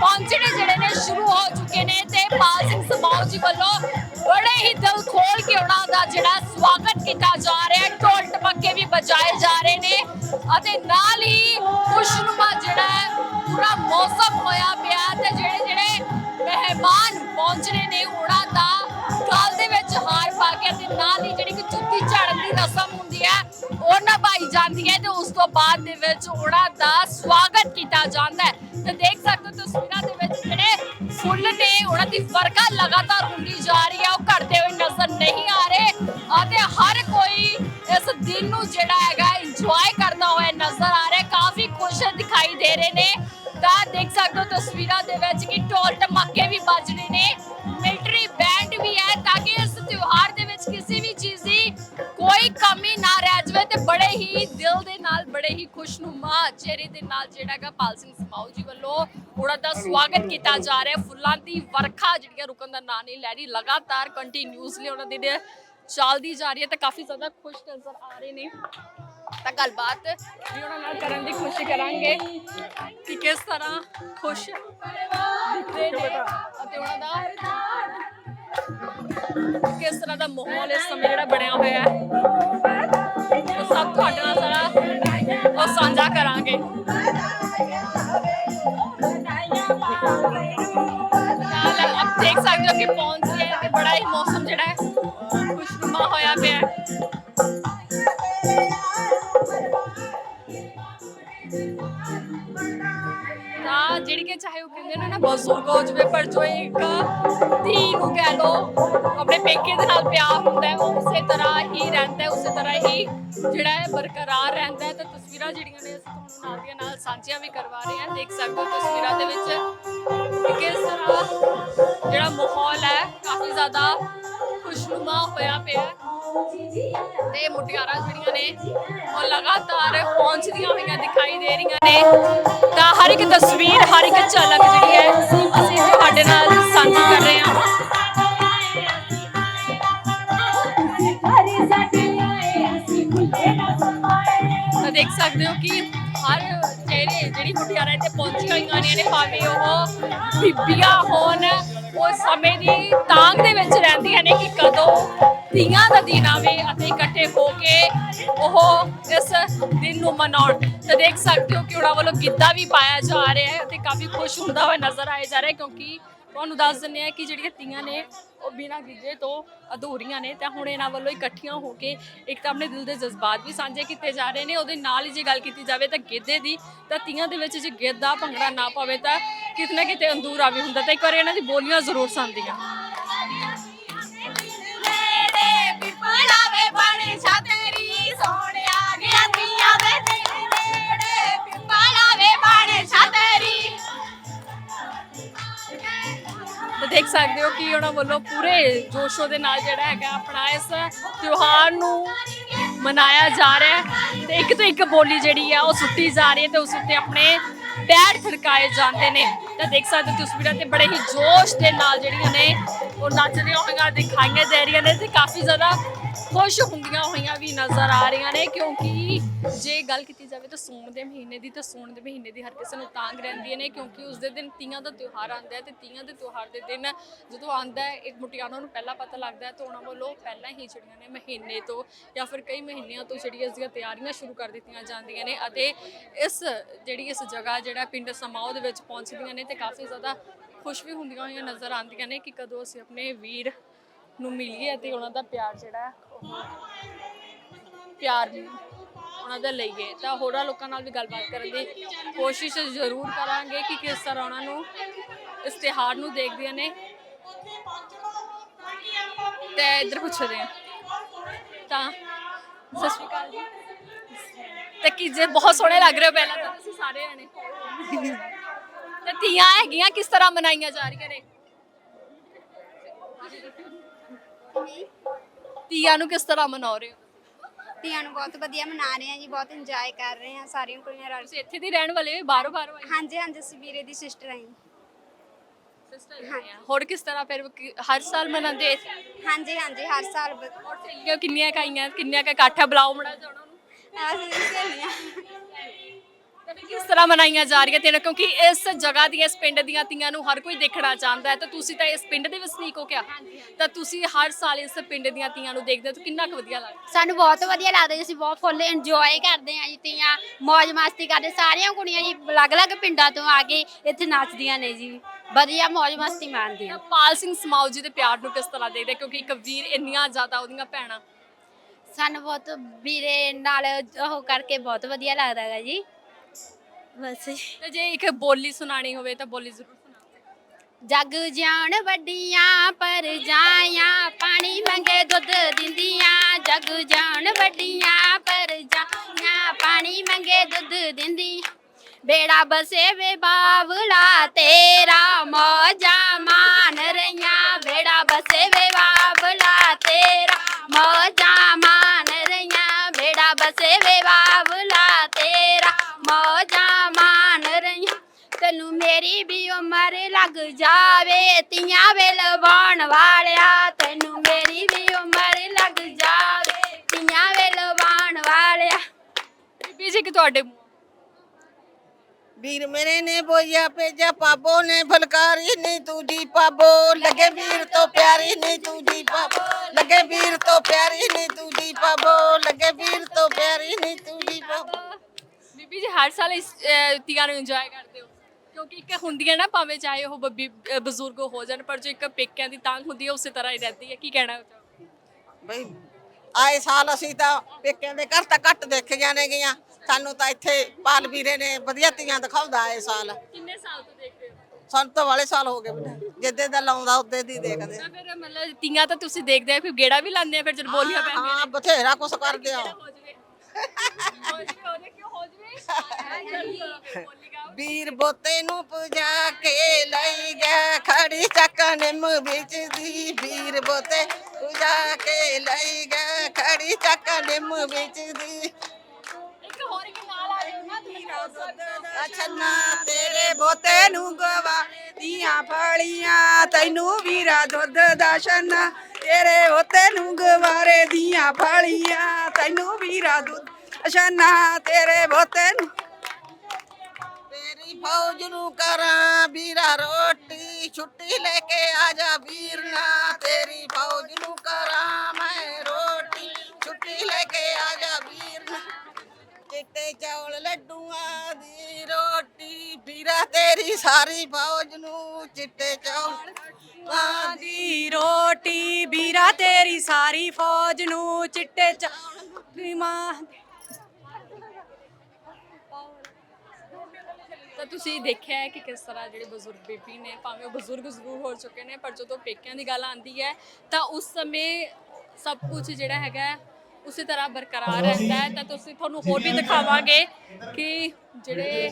ਪਹੁੰਚਣੇ ਜਿਹੜੇ ਨੇ ਸ਼ੁਰੂ ਹੋ ਚੁੱਕੇ ਨੇ ਤੇ ਪਾਲ ਸਿੰਘ ਸਮਾਉ ਜੀ ਵੱਲੋਂ ਬੜੇ ਹੀ ਦਿਲ ਖੋਲ ਕੇ ਉਹਨਾਂ ਦਾ ਜਿਹੜਾ ਸਵਾਗਤ ਕੀਤਾ ਜਾ ਰਿਹਾ ਹੈ। ਢੋਲ ਟਪਕੇ ਵੀ ਵਜਾਏ ਜਾ ਰਹੇ ਨੇ ਅਤੇ ਨਾਲ ਹੀ ਖੁਸ਼ਨੁਮਾ ਜਿਹੜਾ ਪੂਰਾ ਮੌਸਮ ਹੋਇਆ ਹਾਰ ਤੇ ਨਾਲ ਹੀ ਜਿਹੜੀ ਕਿ ਜੁੱਤੀ ਝਾੜਨ ਦੀ ਰਸਮ ਹੁੰਦੀ ਹੈ, ਉਹ ਨਿਭਾਈ ਜਾਂਦੀ ਹੈ ਤੇ ਉਸ ਤੋਂ ਬਾਅਦ ਦੇ ਵਿੱਚ ਉਹਨਾਂ ਦਾ ਸਵਾਗਤ ਜਾਂਦਾ ਹੈ। ਤੇ ਦੇਖ ਸਕਦੇ ਹੋ ਤਸਵੀਰਾਂ ਦੇ ਵਿੱਚ ਜਿਹੜੇ ਫੁੱਲ ਨੇ, ਉਹਨਾਂ ਦੀ ਵਰਖਾ ਲਗਾਤਾਰ ਹੁੰਦੀ ਜਾ ਰਹੀ ਹੈ, ਉਹ ਘਟਦੇ ਹੋਏ ਨਜ਼ਰ ਨਹੀਂ ਆ ਰਹੇ ਅਤੇ ਹਰ ਕੋਈ ਇਸ ਦਿਨ ਨੂੰ ਜਿਹੜਾ ਹੈਗਾ ਇੰਜੋਏ ਕਰਦਾ ਹੋਇਆ ਨਜ਼ਰ ਆ ਰਿਹਾ, ਕਾਫੀ ਖੁਸ਼ ਦਿਖਾਈ ਦੇ ਰਹੇ ਨੇ। ਤਾਂ ਦੇਖ ਸਕਦੇ ਹੋ ਤਸਵੀਰਾਂ ਦੇ ਵਿੱਚ ਕਿ ਢੋਲ ਟਮਾਕੇ ਵੀ ਵੱਜ ਰਹੇ ਨੇ ਮਿਲਟਰੀ ਬੈਂਡ ਵੀ ਹੈ ਤਿਉਹਾਰ ਦੇ ਵਿੱਚ ਕਿਸੇ ਵੀ ਚੀਜ਼ ਦੀ ਕੋਈ ਕਮੀ ਨਾ ਰਹਿ ਜਾਵੇ ਤੇ ਬੜੇ ਹੀ ਦਿਲ ਦੇ ਨਾਲ, ਬੜੇ ਹੀ ਖੁਸ਼ਨੁਮਾ ਚਿਹਰੇ ਦੇ ਨਾਲ ਜਿਹੜਾ ਪਾਲ ਸਿੰਘ ਸਮਾਉ ਜੀ ਵੱਲੋਂ ਉਹਨਾਂ ਦਾ ਸਵਾਗਤ ਕੀਤਾ ਜਾ ਰਿਹਾ। ਫੁੱਲਾਂ ਦੀ ਵਰਖਾ ਜਿਹੜੀ ਰੁਕਣ ਦਾ ਨਾਂ ਨਹੀਂ ਲੈ ਰਹੀ, ਲਗਾਤਾਰ ਕੰਟੀਨਿਊਸਲੀ ਉਹਨਾਂ ਦੀ ਚੱਲਦੀ ਜਾ ਰਹੀ ਹੈ ਤੇ ਕਾਫੀ ਜ਼ਿਆਦਾ ਖੁਸ਼ ਨਜ਼ਰ ਆ ਰਹੇ ਨੇ। ਤਾਂ ਗੱਲਬਾਤ ਵੀ ਉਹਨਾਂ ਨਾਲ ਕਰਨ ਦੀ ਕੋਸ਼ਿਸ਼ ਕਰਾਂਗੇ ਕਿ ਕਿਸ ਤਰ੍ਹਾਂ ਖੁਸ਼ ਦਿਖ ਉਹਨਾਂ ਦਾ ਕਿਸ ਤਰ੍ਹਾਂ ਦਾ ਮਾਹੌਲ ਇਸ ਸਮੇਂ ਜਿਹੜਾ ਬਣਿਆ ਹੋਇਆ ਹੈ? ਉਹ ਸਭ ਤੁਹਾਡੇ ਨਾਲ ਸਾਰਾ ਉਹ ਸਾਂਝਾ ਕਰਾਂਗੇ। ਨਾਲ ਆਪ ਦੇਖ ਸਕਦੇ ਹੋ ਕਿ ਪਹੁੰਚ ਗਏ ਤੇ ਬੜਾ ਹੀ ਮੌਸਮ ਜਿਹੜਾ ਹੈ, ਖੁਸ਼ਨੁਮਾ ਹੋਇਆ ਪਿਆ ਹੈ। ਜਿਹੜੀ ਕਿ ਚਾਹੇ ਉਹ ਕਹਿੰਦੇ ਨੇ ਨਾ ਬਜ਼ੁਰਗ ਹੋ ਜਵੇ, ਪਰ ਜੋ ਇੱਕ ਧੀ ਨੂੰ ਕਹਿ ਲੋ ਆਪਣੇ ਪੇਕੇ ਦੇ ਨਾਲ ਪਿਆਰ ਹੁੰਦਾ ਹੈ, ਉਹ ਉਸੇ ਤਰ੍ਹਾਂ ਹੀ ਰਹਿੰਦਾ ਹੈ, ਉਸੇ ਤਰ੍ਹਾਂ ਹੀ ਜਿਹੜਾ ਹੈ ਬਰਕਰਾਰ ਰਹਿੰਦਾ ਹੈ। ਤਾਂ ਤਸਵੀਰਾਂ ਜਿਹੜੀਆਂ ਨੇ ਅਸੀਂ ਤੁਹਾਨੂੰ ਨਾਲ ਦੀਆਂ ਨਾਲ ਸਾਂਝੀਆਂ ਵੀ ਕਰਵਾ ਰਹੇ ਹਾਂ। ਦੇਖ ਸਕਦੇ ਹੋ ਤਸਵੀਰਾਂ ਦੇ ਵਿੱਚ ਕਿ ਕਿਸ ਤਰ੍ਹਾਂ ਜਿਹੜਾ ਮਾਹੌਲ ਹੈ, ਕਾਫੀ ਜ਼ਿਆਦਾ ਖੁਸ਼ਨੁਮਾ ਹੋਇਆ ਪਿਆ ਹੈ। ਤੇ ਮੁਟਿਆਰਾਂ ਜਿਹੜੀਆਂ ਨੇ, ਉਹ ਲਗਾਤਾਰ ਪਹੁੰਚਦੀਆਂ ਹੋਈਆਂ ਦਿਖਾਈ ਦੇ ਰਹੀਆਂ ਨੇ। ਤਾਂ ਹਰ ਇੱਕ ਤਸਵੀਰ, ਹਰ ਇੱਕ ਝਲਕ ਜਿਹੜੀ ਹੈ, ਅਸੀਂ ਤੁਹਾਡੇ ਨਾਲ ਸਾਂਝੀ ਕਰ ਰਹੇ ਹਾਂ। ਦੇਖ ਸਕਦੇ ਹੋ ਕਿ ਹਰ ਚਿਹਰੇ ਜਿਹੜੀ ਮੁਟਿਆਰਾਂ ਇੱਥੇ ਪਹੁੰਚੀਆਂ ਹੋਈਆਂ ਨੇ ਨੇ ਭਾਵੇਂ ਉਹ ਬੀਬੀਆਂ ਹੋਣ, ਉਹ ਸਮੇਂ ਦੀ ਤਾਂਗ ਦੇ ਵਿੱਚ ਰਹਿੰਦੀਆਂ ਨੇ ਕਿ ਕਦੋਂ ਤੀਆਂ ਦਾ ਦਿਨ ਆਵੇ ਅਤੇ ਇਕੱਠੇ ਹੋ ਕੇ ਉਹ ਇਸ ਦਿਨ ਨੂੰ ਮਨਾਉਣ। ਤਾਂ ਦੇਖ ਸਕਦੇ ਹੋ ਕਿ ਉਹਨਾਂ ਵੱਲੋਂ ਗਿੱਧਾ ਵੀ ਪਾਇਆ ਜਾ ਰਿਹਾ ਹੈ ਅਤੇ ਕਾਫੀ ਖੁਸ਼ ਹੁੰਦਾ ਹੋਇਆ ਨਜ਼ਰ ਆਇਆ ਜਾ ਰਿਹਾ ਕਿਉਂਕਿ ਤੁਹਾਨੂੰ ਦੱਸ ਦਿੰਦੇ ਆ ਕਿ ਜਿਹੜੀਆਂ ਤੀਆਂ ਨੇ ਉਹ ਬਿਨਾਂ ਗਿੱਧੇ ਤੋਂ ਅਧੂਰੀਆਂ ਨੇ ਤਾਂ ਹੁਣ ਇਹਨਾਂ ਵੱਲੋਂ ਇਕੱਠੀਆਂ ਹੋ ਕੇ ਇੱਕ ਤਾਂ ਆਪਣੇ ਦਿਲ ਦੇ ਜਜ਼ਬਾਤ ਵੀ ਸਾਂਝੇ ਕੀਤੇ ਜਾ ਰਹੇ ਨੇ। ਉਹਦੇ ਨਾਲ ਹੀ ਜੇ ਗੱਲ ਕੀਤੀ ਜਾਵੇ ਤਾਂ ਗਿੱਧੇ ਦੀ, ਤਾਂ ਤੀਆਂ ਦੇ ਵਿੱਚ ਜੇ ਗਿੱਧਾ ਭੰਗੜਾ ਨਾ ਪਵੇ ਤਾਂ ਕਿਤੇ ਨਾ ਕਿਤੇ ਅੰਦੂਰਾ ਵੀ ਹੁੰਦਾ। ਤਾਂ ਇੱਕ ਵਾਰ ਇਹਨਾਂ ਦੀ ਬੋਲੀਆਂ ਜ਼ਰੂਰ ਸੁਣਦੀਆਂ। ਪਿਪਲਾਵੇ ਬਣੇ ਸੋਹਣਿਆ ਗਿਆ ਤੀਆਂ ਦੇ ਨੇੜੇ। ਪਿਪਲਾਵੇ ਬਣੇ ਛਤਰੀ ਤਾਂ ਦੇਖ ਸਕਦੇ ਹੋ ਕਿ ਉਹਨਾਂ ਵੱਲੋਂ ਪੂਰੇ ਜੋਸ਼ੋ ਦੇ ਨਾਲ ਜਿਹੜਾ ਹੈਗਾ ਆਪਣਾ ਇਸ ਤਿਉਹਾਰ ਨੂੰ ਮਨਾਇਆ ਜਾ ਰਿਹਾ ਹੈ। ਤੇ ਇੱਕ ਤੋਂ ਇੱਕ ਬੋਲੀ ਜਿਹੜੀ ਆ ਉਹ ਸੁੱਟੀ ਜਾ ਰਹੀ ਹੈ ਤੇ ਉਸ ਉੱਤੇ ਆਪਣੇ ਪੈਰ ਥੜਕਾਏ ਜਾਂਦੇ ਨੇ। ਤਾਂ ਦੇਖ ਸਕਦੇ ਹੋ ਤਸਵੀਰਾਂ ਤੇ ਬੜੇ ਹੀ ਜੋਸ਼ ਦੇ ਨਾਲ ਜਿਹੜੀਆਂ ਨੇ ਉਹ ਨੱਚਦੀਆਂ ਹੋਈਆਂ ਦਿਖਾਈਆਂ ਦੇ ਰਹੀਆਂ ਨੇ ਤੇ ਕਾਫੀ ਜ਼ਿਆਦਾ ਖੁਸ਼ ਹੁੰਦੀਆਂ ਹੋਈਆਂ ਵੀ ਨਜ਼ਰ ਆ ਰਹੀਆਂ ਨੇ, ਕਿਉਂਕਿ ਜੇ ਗੱਲ ਕੀਤੀ ਜਾਵੇ ਤਾਂ ਸੌਣ ਦੇ ਮਹੀਨੇ ਦੀ, ਤਾਂ ਸੌਣ ਦੇ ਮਹੀਨੇ ਦੀ ਹਰ ਕਿਸੇ ਨੂੰ ਤਾਂਗ ਰਹਿੰਦੀ ਨੇ, ਕਿਉਂਕਿ ਉਸ ਦੇ ਦਿਨ ਤੀਆਂ ਦਾ ਤਿਉਹਾਰ ਆਉਂਦਾ ਹੈ ਤੇ ਤੀਆਂ ਦੇ ਤਿਉਹਾਰ ਦੇ ਦਿਨ ਜਦੋਂ ਆਉਂਦਾ ਹੈ, ਇੱਕ ਮੁਟਿਆਰਾਂ ਨੂੰ ਪਹਿਲਾਂ ਪਤਾ ਲੱਗਦਾ ਹੈ ਤਾਂ ਉਹਨਾਂ ਵੱਲੋਂ ਪਹਿਲਾਂ ਹੀ ਜਿਹੜੀਆਂ ਨੇ ਮਹੀਨੇ ਤੋਂ ਜਾਂ ਫਿਰ ਕਈ ਮਹੀਨਿਆਂ ਤੋਂ ਜਿਹੜੀਆਂ ਇਸਦੀਆਂ ਤਿਆਰੀਆਂ ਸ਼ੁਰੂ ਕਰ ਦਿੱਤੀਆਂ ਜਾਂਦੀਆਂ ਨੇ ਅਤੇ ਇਸ ਜਿਹੜੀ ਇਸ ਜਗ੍ਹਾ ਜਿਹੜਾ ਪਿੰਡ ਸਮਾਓ ਦੇ ਵਿੱਚ ਪਹੁੰਚਦੀਆਂ ਨੇ ਤੇ ਕਾਫੀ ਜ਼ਿਆਦਾ ਖੁਸ਼ ਵੀ ਹੁੰਦੀਆਂ ਹੋਈਆਂ ਨਜ਼ਰ ਆਉਂਦੀਆਂ ਨੇ ਕਿ ਕਦੋਂ ਅਸੀਂ ਆਪਣੇ ਵੀਰ ਨੂੰ ਮਿਲੀਏ ਅਤੇ ਉਹਨਾਂ ਦਾ ਪਿਆਰ ਜਿਹੜਾ ਪਿਆਰ ਉਹਨਾਂ ਦਾ ਲਈਏ। ਤਾਂ ਹੋਰਾਂ ਲੋਕਾਂ ਨਾਲ ਵੀ ਗੱਲਬਾਤ ਕਰਨ ਦੀ ਕੋਸ਼ਿਸ਼ ਜ਼ਰੂਰ ਕਰਾਂਗੇ ਕਿ ਕਿਸ ਤਰ੍ਹਾਂ ਉਹਨਾਂ ਨੂੰ ਇਸ ਤਿਉਹਾਰ ਨੂੰ ਦੇਖਦੀਆਂ ਨੇ। ਤੇ ਇੱਧਰ ਪੁੱਛਦੇ ਆ ਤਾਂ ਸਤਿ ਸ਼੍ਰੀ ਅਕਾਲ ਜੀ। ਤੇ ਕੀ ਜੇ ਬਹੁਤ ਸੋਹਣੇ ਲੱਗ ਰਹੇ ਹੋ ਪਹਿਲਾਂ ਤਾਂ ਤੁਸੀਂ ਸਾਰੇ ਜਣੇ। ਤੇ ਤੀਆਂ ਹੈਗੀਆਂ ਕਿਸ ਤਰ੍ਹਾਂ ਮਨਾਈਆਂ ਜਾ ਰਹੀਆਂ ਨੇ? ਤੀਆਂ ਨੂੰ ਕਿਸ ਤਰ੍ਹਾਂ ਮਨਾ ਰਹੇ ਹੋ ਤੀਆਂ ਨੂੰ ਬਹੁਤ ਵਧੀਆ ਮਨਾ ਰਹੇ ਹਾਂ ਜੀ ਬਹੁਤ ਇੰਜੋਏ ਕਰ ਰਹੇ ਹਾਂ ਸਾਰੀਆਂ ਕੁੜੀਆਂ ਰਲ ਤੁਸੀਂ ਇੱਥੇ ਦੀ ਰਹਿਣ ਵਾਲੇ ਹੋ ਬਾਹਰੋਂ ਬਾਹਰੋਂ ਆਏ ਹਾਂਜੀ ਹਾਂਜੀ ਅਸੀਂ ਵੀਰੇ ਦੀ ਸਿਸਟਰ ਆਂ। ਸਿਸਟਰ ਹੋਰ ਕਿਸ ਤਰ੍ਹਾਂ ਫਿਰ ਕਿ- ਹਰ ਸਾਲ ਮਨਾਉਂਦੇ ਇਸ ਹਾਂਜੀ ਹਾਂਜੀ ਹਰ ਸਾਲ ਬ- ਹੋਰ ਸਹੇਲੀਆਂ ਕਿੰਨੀਆਂ ਕਾਈਆਂ ਕਿੰਨੀਆਂ ਕਾ ਇਕੱਠਾ ਬੁਲਾਓ ਮੜਾ ਜਾ ਉਹਨਾਂ ਨੂੰ। ਅਸੀਂ ਸਹੇਲੀਆਂ। ਕਿਸ ਤਰ੍ਹਾਂ ਮਨਾਈਆਂ ਜਾ ਰਹੀਆਂ ਤੀਆਂ ਕਿਉਂਕਿ ਇਸ ਜਗ੍ਹਾ ਦੀਆਂ ਇਸ ਪਿੰਡ ਦੀਆਂ ਤੀਆਂ ਨੂੰ ਹਰ ਕੋਈ ਦੇਖਣਾ ਚਾਹੁੰਦਾ ਹੈ। ਤਾਂ ਤੁਸੀਂ ਤਾਂ ਇਸ ਪਿੰਡ ਦੇ ਵਸਨੀਕ ਹੋ ਕਿਆ? ਤਾਂ ਤੁਸੀਂ ਹਰ ਸਾਲ ਇਸ ਪਿੰਡ ਦੀਆਂ ਤੀਆਂ ਨੂੰ ਦੇਖਦੇ ਹੋ। ਤਾਂ ਕਿੰਨਾ ਕੁ ਵਧੀਆ ਲੱਗਦਾ? ਸਾਨੂੰ ਬਹੁਤ ਵਧੀਆ ਲੱਗਦਾ ਜੀ। ਅਸੀਂ ਬਹੁਤ ਫੁੱਲ ਇੰਜੋਏ ਕਰਦੇ ਹਾਂ ਜੀ ਤੀਆਂ ਮौज ਮਸਤੀ ਕਰਦੇ। ਸਾਰੀਆਂ ਕੁੜੀਆਂ ਜੀ ਅਲੱਗ-ਅਲੱਗ ਪਿੰਡਾਂ ਤੋਂ ਆ ਕੇ ਇੱਥੇ ਨੱਚਦੀਆਂ ਨੇ ਜੀ। ਵਧੀਆ ਮौज ਮਸਤੀ ਮਾਣਦੀਆਂ। ਪਾਲ ਸਿੰਘ ਸਮਾਉ ਜੀ ਦੇ ਪਿਆਰ ਨੂੰ ਕਿਸ ਤਰ੍ਹਾਂ ਦੇਖਦੇ ਕਿਉਂਕਿ ਇੱਕ ਵੀਰ ਇੰਨੀਆਂ ਜ਼ਿਆਦਾ ਉਹਦੀਆਂ ਭੈਣਾਂ। ਸਾਨੂੰ ਬਹੁਤ ਵੀਰੇ ਨਾਲ ਉਹ ਕਰਕੇ ਬਹੁਤ ਵਧੀਆ ਲੱਗਦਾ ਹੈਗਾ ਜੀ। ਬਸ ਤੇ ਜੇ ਇੱਕ ਬੋਲੀ ਸੁਣਾਣੀ ਹੋਵੇ ਤਾਂ ਬੋਲੀ ਜ਼ਰੂਰ ਸੁਣਾਓ। ਜਗ ਜਾਣ ਵੱਡੀਆਂ ਪਰ ਜਾਇਆ, ਪਾਣੀ ਮੰਗੇ ਦੁੱਧ ਦਿੰਦੀਆਂ। ਜਗ ਜਾਣ ਵੱਡੀਆਂ ਪਰ ਜਾਇਆ, ਪਾਣੀ ਮੰਗੇ ਦੁੱਧ ਦਿੰਦੀ ਬੇੜਾ ਬਸੇ ਵੇ ਬਾਵਲਾ, ਤੇਰਾ ਮੌਜਾ ਮਾਨ ਰਈਆਂ ਬੇੜਾ ਬਸੇ ਵੇ ਤੈਨੂੰ ਮੇਰੀ ਵੀ ਉਮਰ ਲੱਗ ਜਾਵੇ ਤੀਆਂ ਵੇਲ ਵਾਣ ਵਾਲਿਆ ਤੈਨੂੰ ਮੇਰੀ ਵੀ ਉਮਰ ਲੱਗ ਜਾਵੇ ਤੀਆਂ ਵੇਲ ਵਾਣ ਵਾਲਿਆ। ਬੀਬੀ ਜੀ ਕਿ ਤੁਹਾਡੇ ਵੀਰ ਮੇਰੇ ਨੇ ਬੋਇਆ ਭੇਜਾ ਪਾਬੋ ਨੇ ਫਲਕਾਰੀ ਨਹੀਂ ਤੂਜੀ ਪਾਬੋ ਲੱਗੇ ਵੀਰ ਤੋਂ ਪਿਆਰੀ ਨਹੀਂ ਤੂਜੀ ਪਾਬੋ ਲੱਗੇ ਵੀਰ ਤੋਂ ਪਿਆਰੀ ਨਹੀਂ ਤੂਜੀ ਪਾਬੋ ਲੱਗੇ ਵੀਰ ਤੋਂ ਪਿਆਰੀ ਨਹੀਂ ਤੂਜੀ ਪਾਬੋ ਬੀਬੀ ਜੀ ਹਰ ਸਾਲ ਇਸ ਤੀਆਂ ਨੂੰ ਇੰਜੋਏ ਕਰਦੇ ਹੋ। ਕਿਉਂਕਿ ਇੱਕ ਹੁੰਦੀਆਂ ਨਾ ਭਾਵੇਂ ਚਾਹੇ ਉਹ ਬੱਬੀ ਬਜ਼ੁਰਗ ਹੋ ਜਾਣ ਪਰ ਜੋ ਇੱਕ ਪੇਕਿਆਂ ਦੀ ਤਾਂਗ ਹੁੰਦੀ ਹੈ ਉਸੇ ਤਰ੍ਹਾਂ ਹੀ ਰਹਿੰਦੀ ਹੈ। ਕੀ ਕਹਿਣਾ ਚਾਹੋਗੇ? ਬਈ ਆਏ ਸਾਲ ਅਸੀਂ ਤਾਂ ਪੇਕਿਆਂ ਦੇ ਘਰ ਤਾਂ ਘੱਟ ਦੇਖ ਜਾਣੇ ਗਈਆਂ। ਸਾਨੂੰ ਤਾਂ ਇੱਥੇ ਪਾਲ ਵੀਰੇ ਨੇ ਵਧੀਆ ਤੀਆਂ ਦਿਖਾਉਂਦਾ ਆਏ ਸਾਲ। ਕਿੰਨੇ ਸਾਲ ਤੋਂ ਦੇਖਦੇ ਹੋ? ਸਾਨੂੰ ਤਾਂ ਵਾਲੇ ਸਾਲ ਹੋ ਗਏ ਬੇਟਾ। ਜਿੱਦੇ ਦਾ ਲਾਉਂਦਾ ਉਦੋਂ ਦੀ ਦੇਖਦੇ ਤਾਂ ਫਿਰ ਮਤਲਬ ਤੀਆਂ ਤਾਂ ਤੁਸੀਂ ਦੇਖਦੇ ਆ ਫਿਰ ਗੇੜਾ ਵੀ ਲਾਉਂਦੇ ਆ ਫਿਰ ਜਦ ਬੋਲੀਆਂ ਪੈਂਦੀਆਂ ਹਾਂ ਬਥੇਰਾ ਕੁਛ ਕਰਦੇ ਆ। ਹੋ ਜਵੇ। ਵੀਰ ਬੋਤੇ ਨੂੰ ਪੁਜਾ ਕੇ ਲਈ ਗਿਆ, ਖੜੀ ਚੱਕ ਨਿੰਮ ਵਿੱਚ ਦੀ। ਵੀਰ ਬੋਤੇ ਪੁਜਾ ਕੇ ਲਈ ਗਿਆ, ਖੜੀ ਚੱਕ ਨਿੰਮ ਵਿੱਚ ਦੀ। ਜਾਓ ਨਾ ਤੁਸੀਂ ਅਛਨਾ ਤੇਰੇ ਬੋਤੇ ਨੂੰ ਗਵਾ ਦੀਆਂ ਫਲੀਆਂ। ਤੈਨੂੰ ਵੀਰਾ ਦੁੱਧ ਦਾ ਛੰਨਾ ਤੇਰੇ ਬੋਤੇ ਨੂੰ ਗਵਾਰੇ ਦੀਆਂ ਫਲੀਆਂ। ਤੈਨੂੰ ਵੀਰਾ ਦੁੱਧ ਛੰਨਾ ਤੇਰੇ ਬੋਤੇ ਨੂੰ ਤੇਰੀ ਫੌਜ ਨੂੰ ਕਰਾਂ ਵੀਰਾ ਰੋਟੀ ਛੁੱਟੀ ਲੈ ਕੇ ਆ ਜਾ ਵੀਰ ਨਾ। ਤੇਰੀ ਫੌਜ ਨੂੰ ਕਰਾਂ ਮੈਂ ਰੋਟੀ ਛੁੱਟੀ ਲੈ ਕੇ ਆ ਜਾ ਵੀਰ ਨਾ। ਚਿੱਟੇ ਚੌਲ ਲੱਡੂਆਂ ਦੀ ਰੋਟੀ, ਵੀਰਾ ਤੇਰੀ ਸਾਰੀ ਫੌਜ ਨੂੰ ਚਿੱਟੇ ਚੌਲ ਆਂ ਦੀ ਰੋਟੀ, ਵੀਰਾ ਤੇਰੀ ਸਾਰੀ ਫੌਜ ਨੂੰ ਚਿੱਟੇ ਚ ਮਾਂ। ਤਾਂ ਤੁਸੀਂ ਦੇਖਿਆ ਹੈ ਕਿ ਕਿਸ ਤਰ੍ਹਾਂ ਜਿਹੜੇ ਬਜ਼ੁਰਗ ਬੀਬੀ ਨੇ, ਭਾਵੇਂ ਉਹ ਬਜ਼ੁਰਗ ਜ਼ਰੂਰ ਹੋ ਚੁੱਕੇ ਨੇ, ਪਰ ਜਦੋਂ ਪੇਕਿਆਂ ਦੀ ਗੱਲ ਆਉਂਦੀ ਹੈ, ਤਾਂ ਉਸ ਸਮੇਂ ਸਭ ਕੁਝ ਜਿਹੜਾ ਹੈਗਾ ਉਸੇ ਤਰ੍ਹਾਂ ਬਰਕਰਾਰ ਰਹਿੰਦਾ ਹੈ ਤਾਂ ਤੁਸੀਂ ਤੁਹਾਨੂੰ ਹੋਰ ਵੀ ਦਿਖਾਵਾਂਗੇ ਕਿ ਜਿਹੜੇ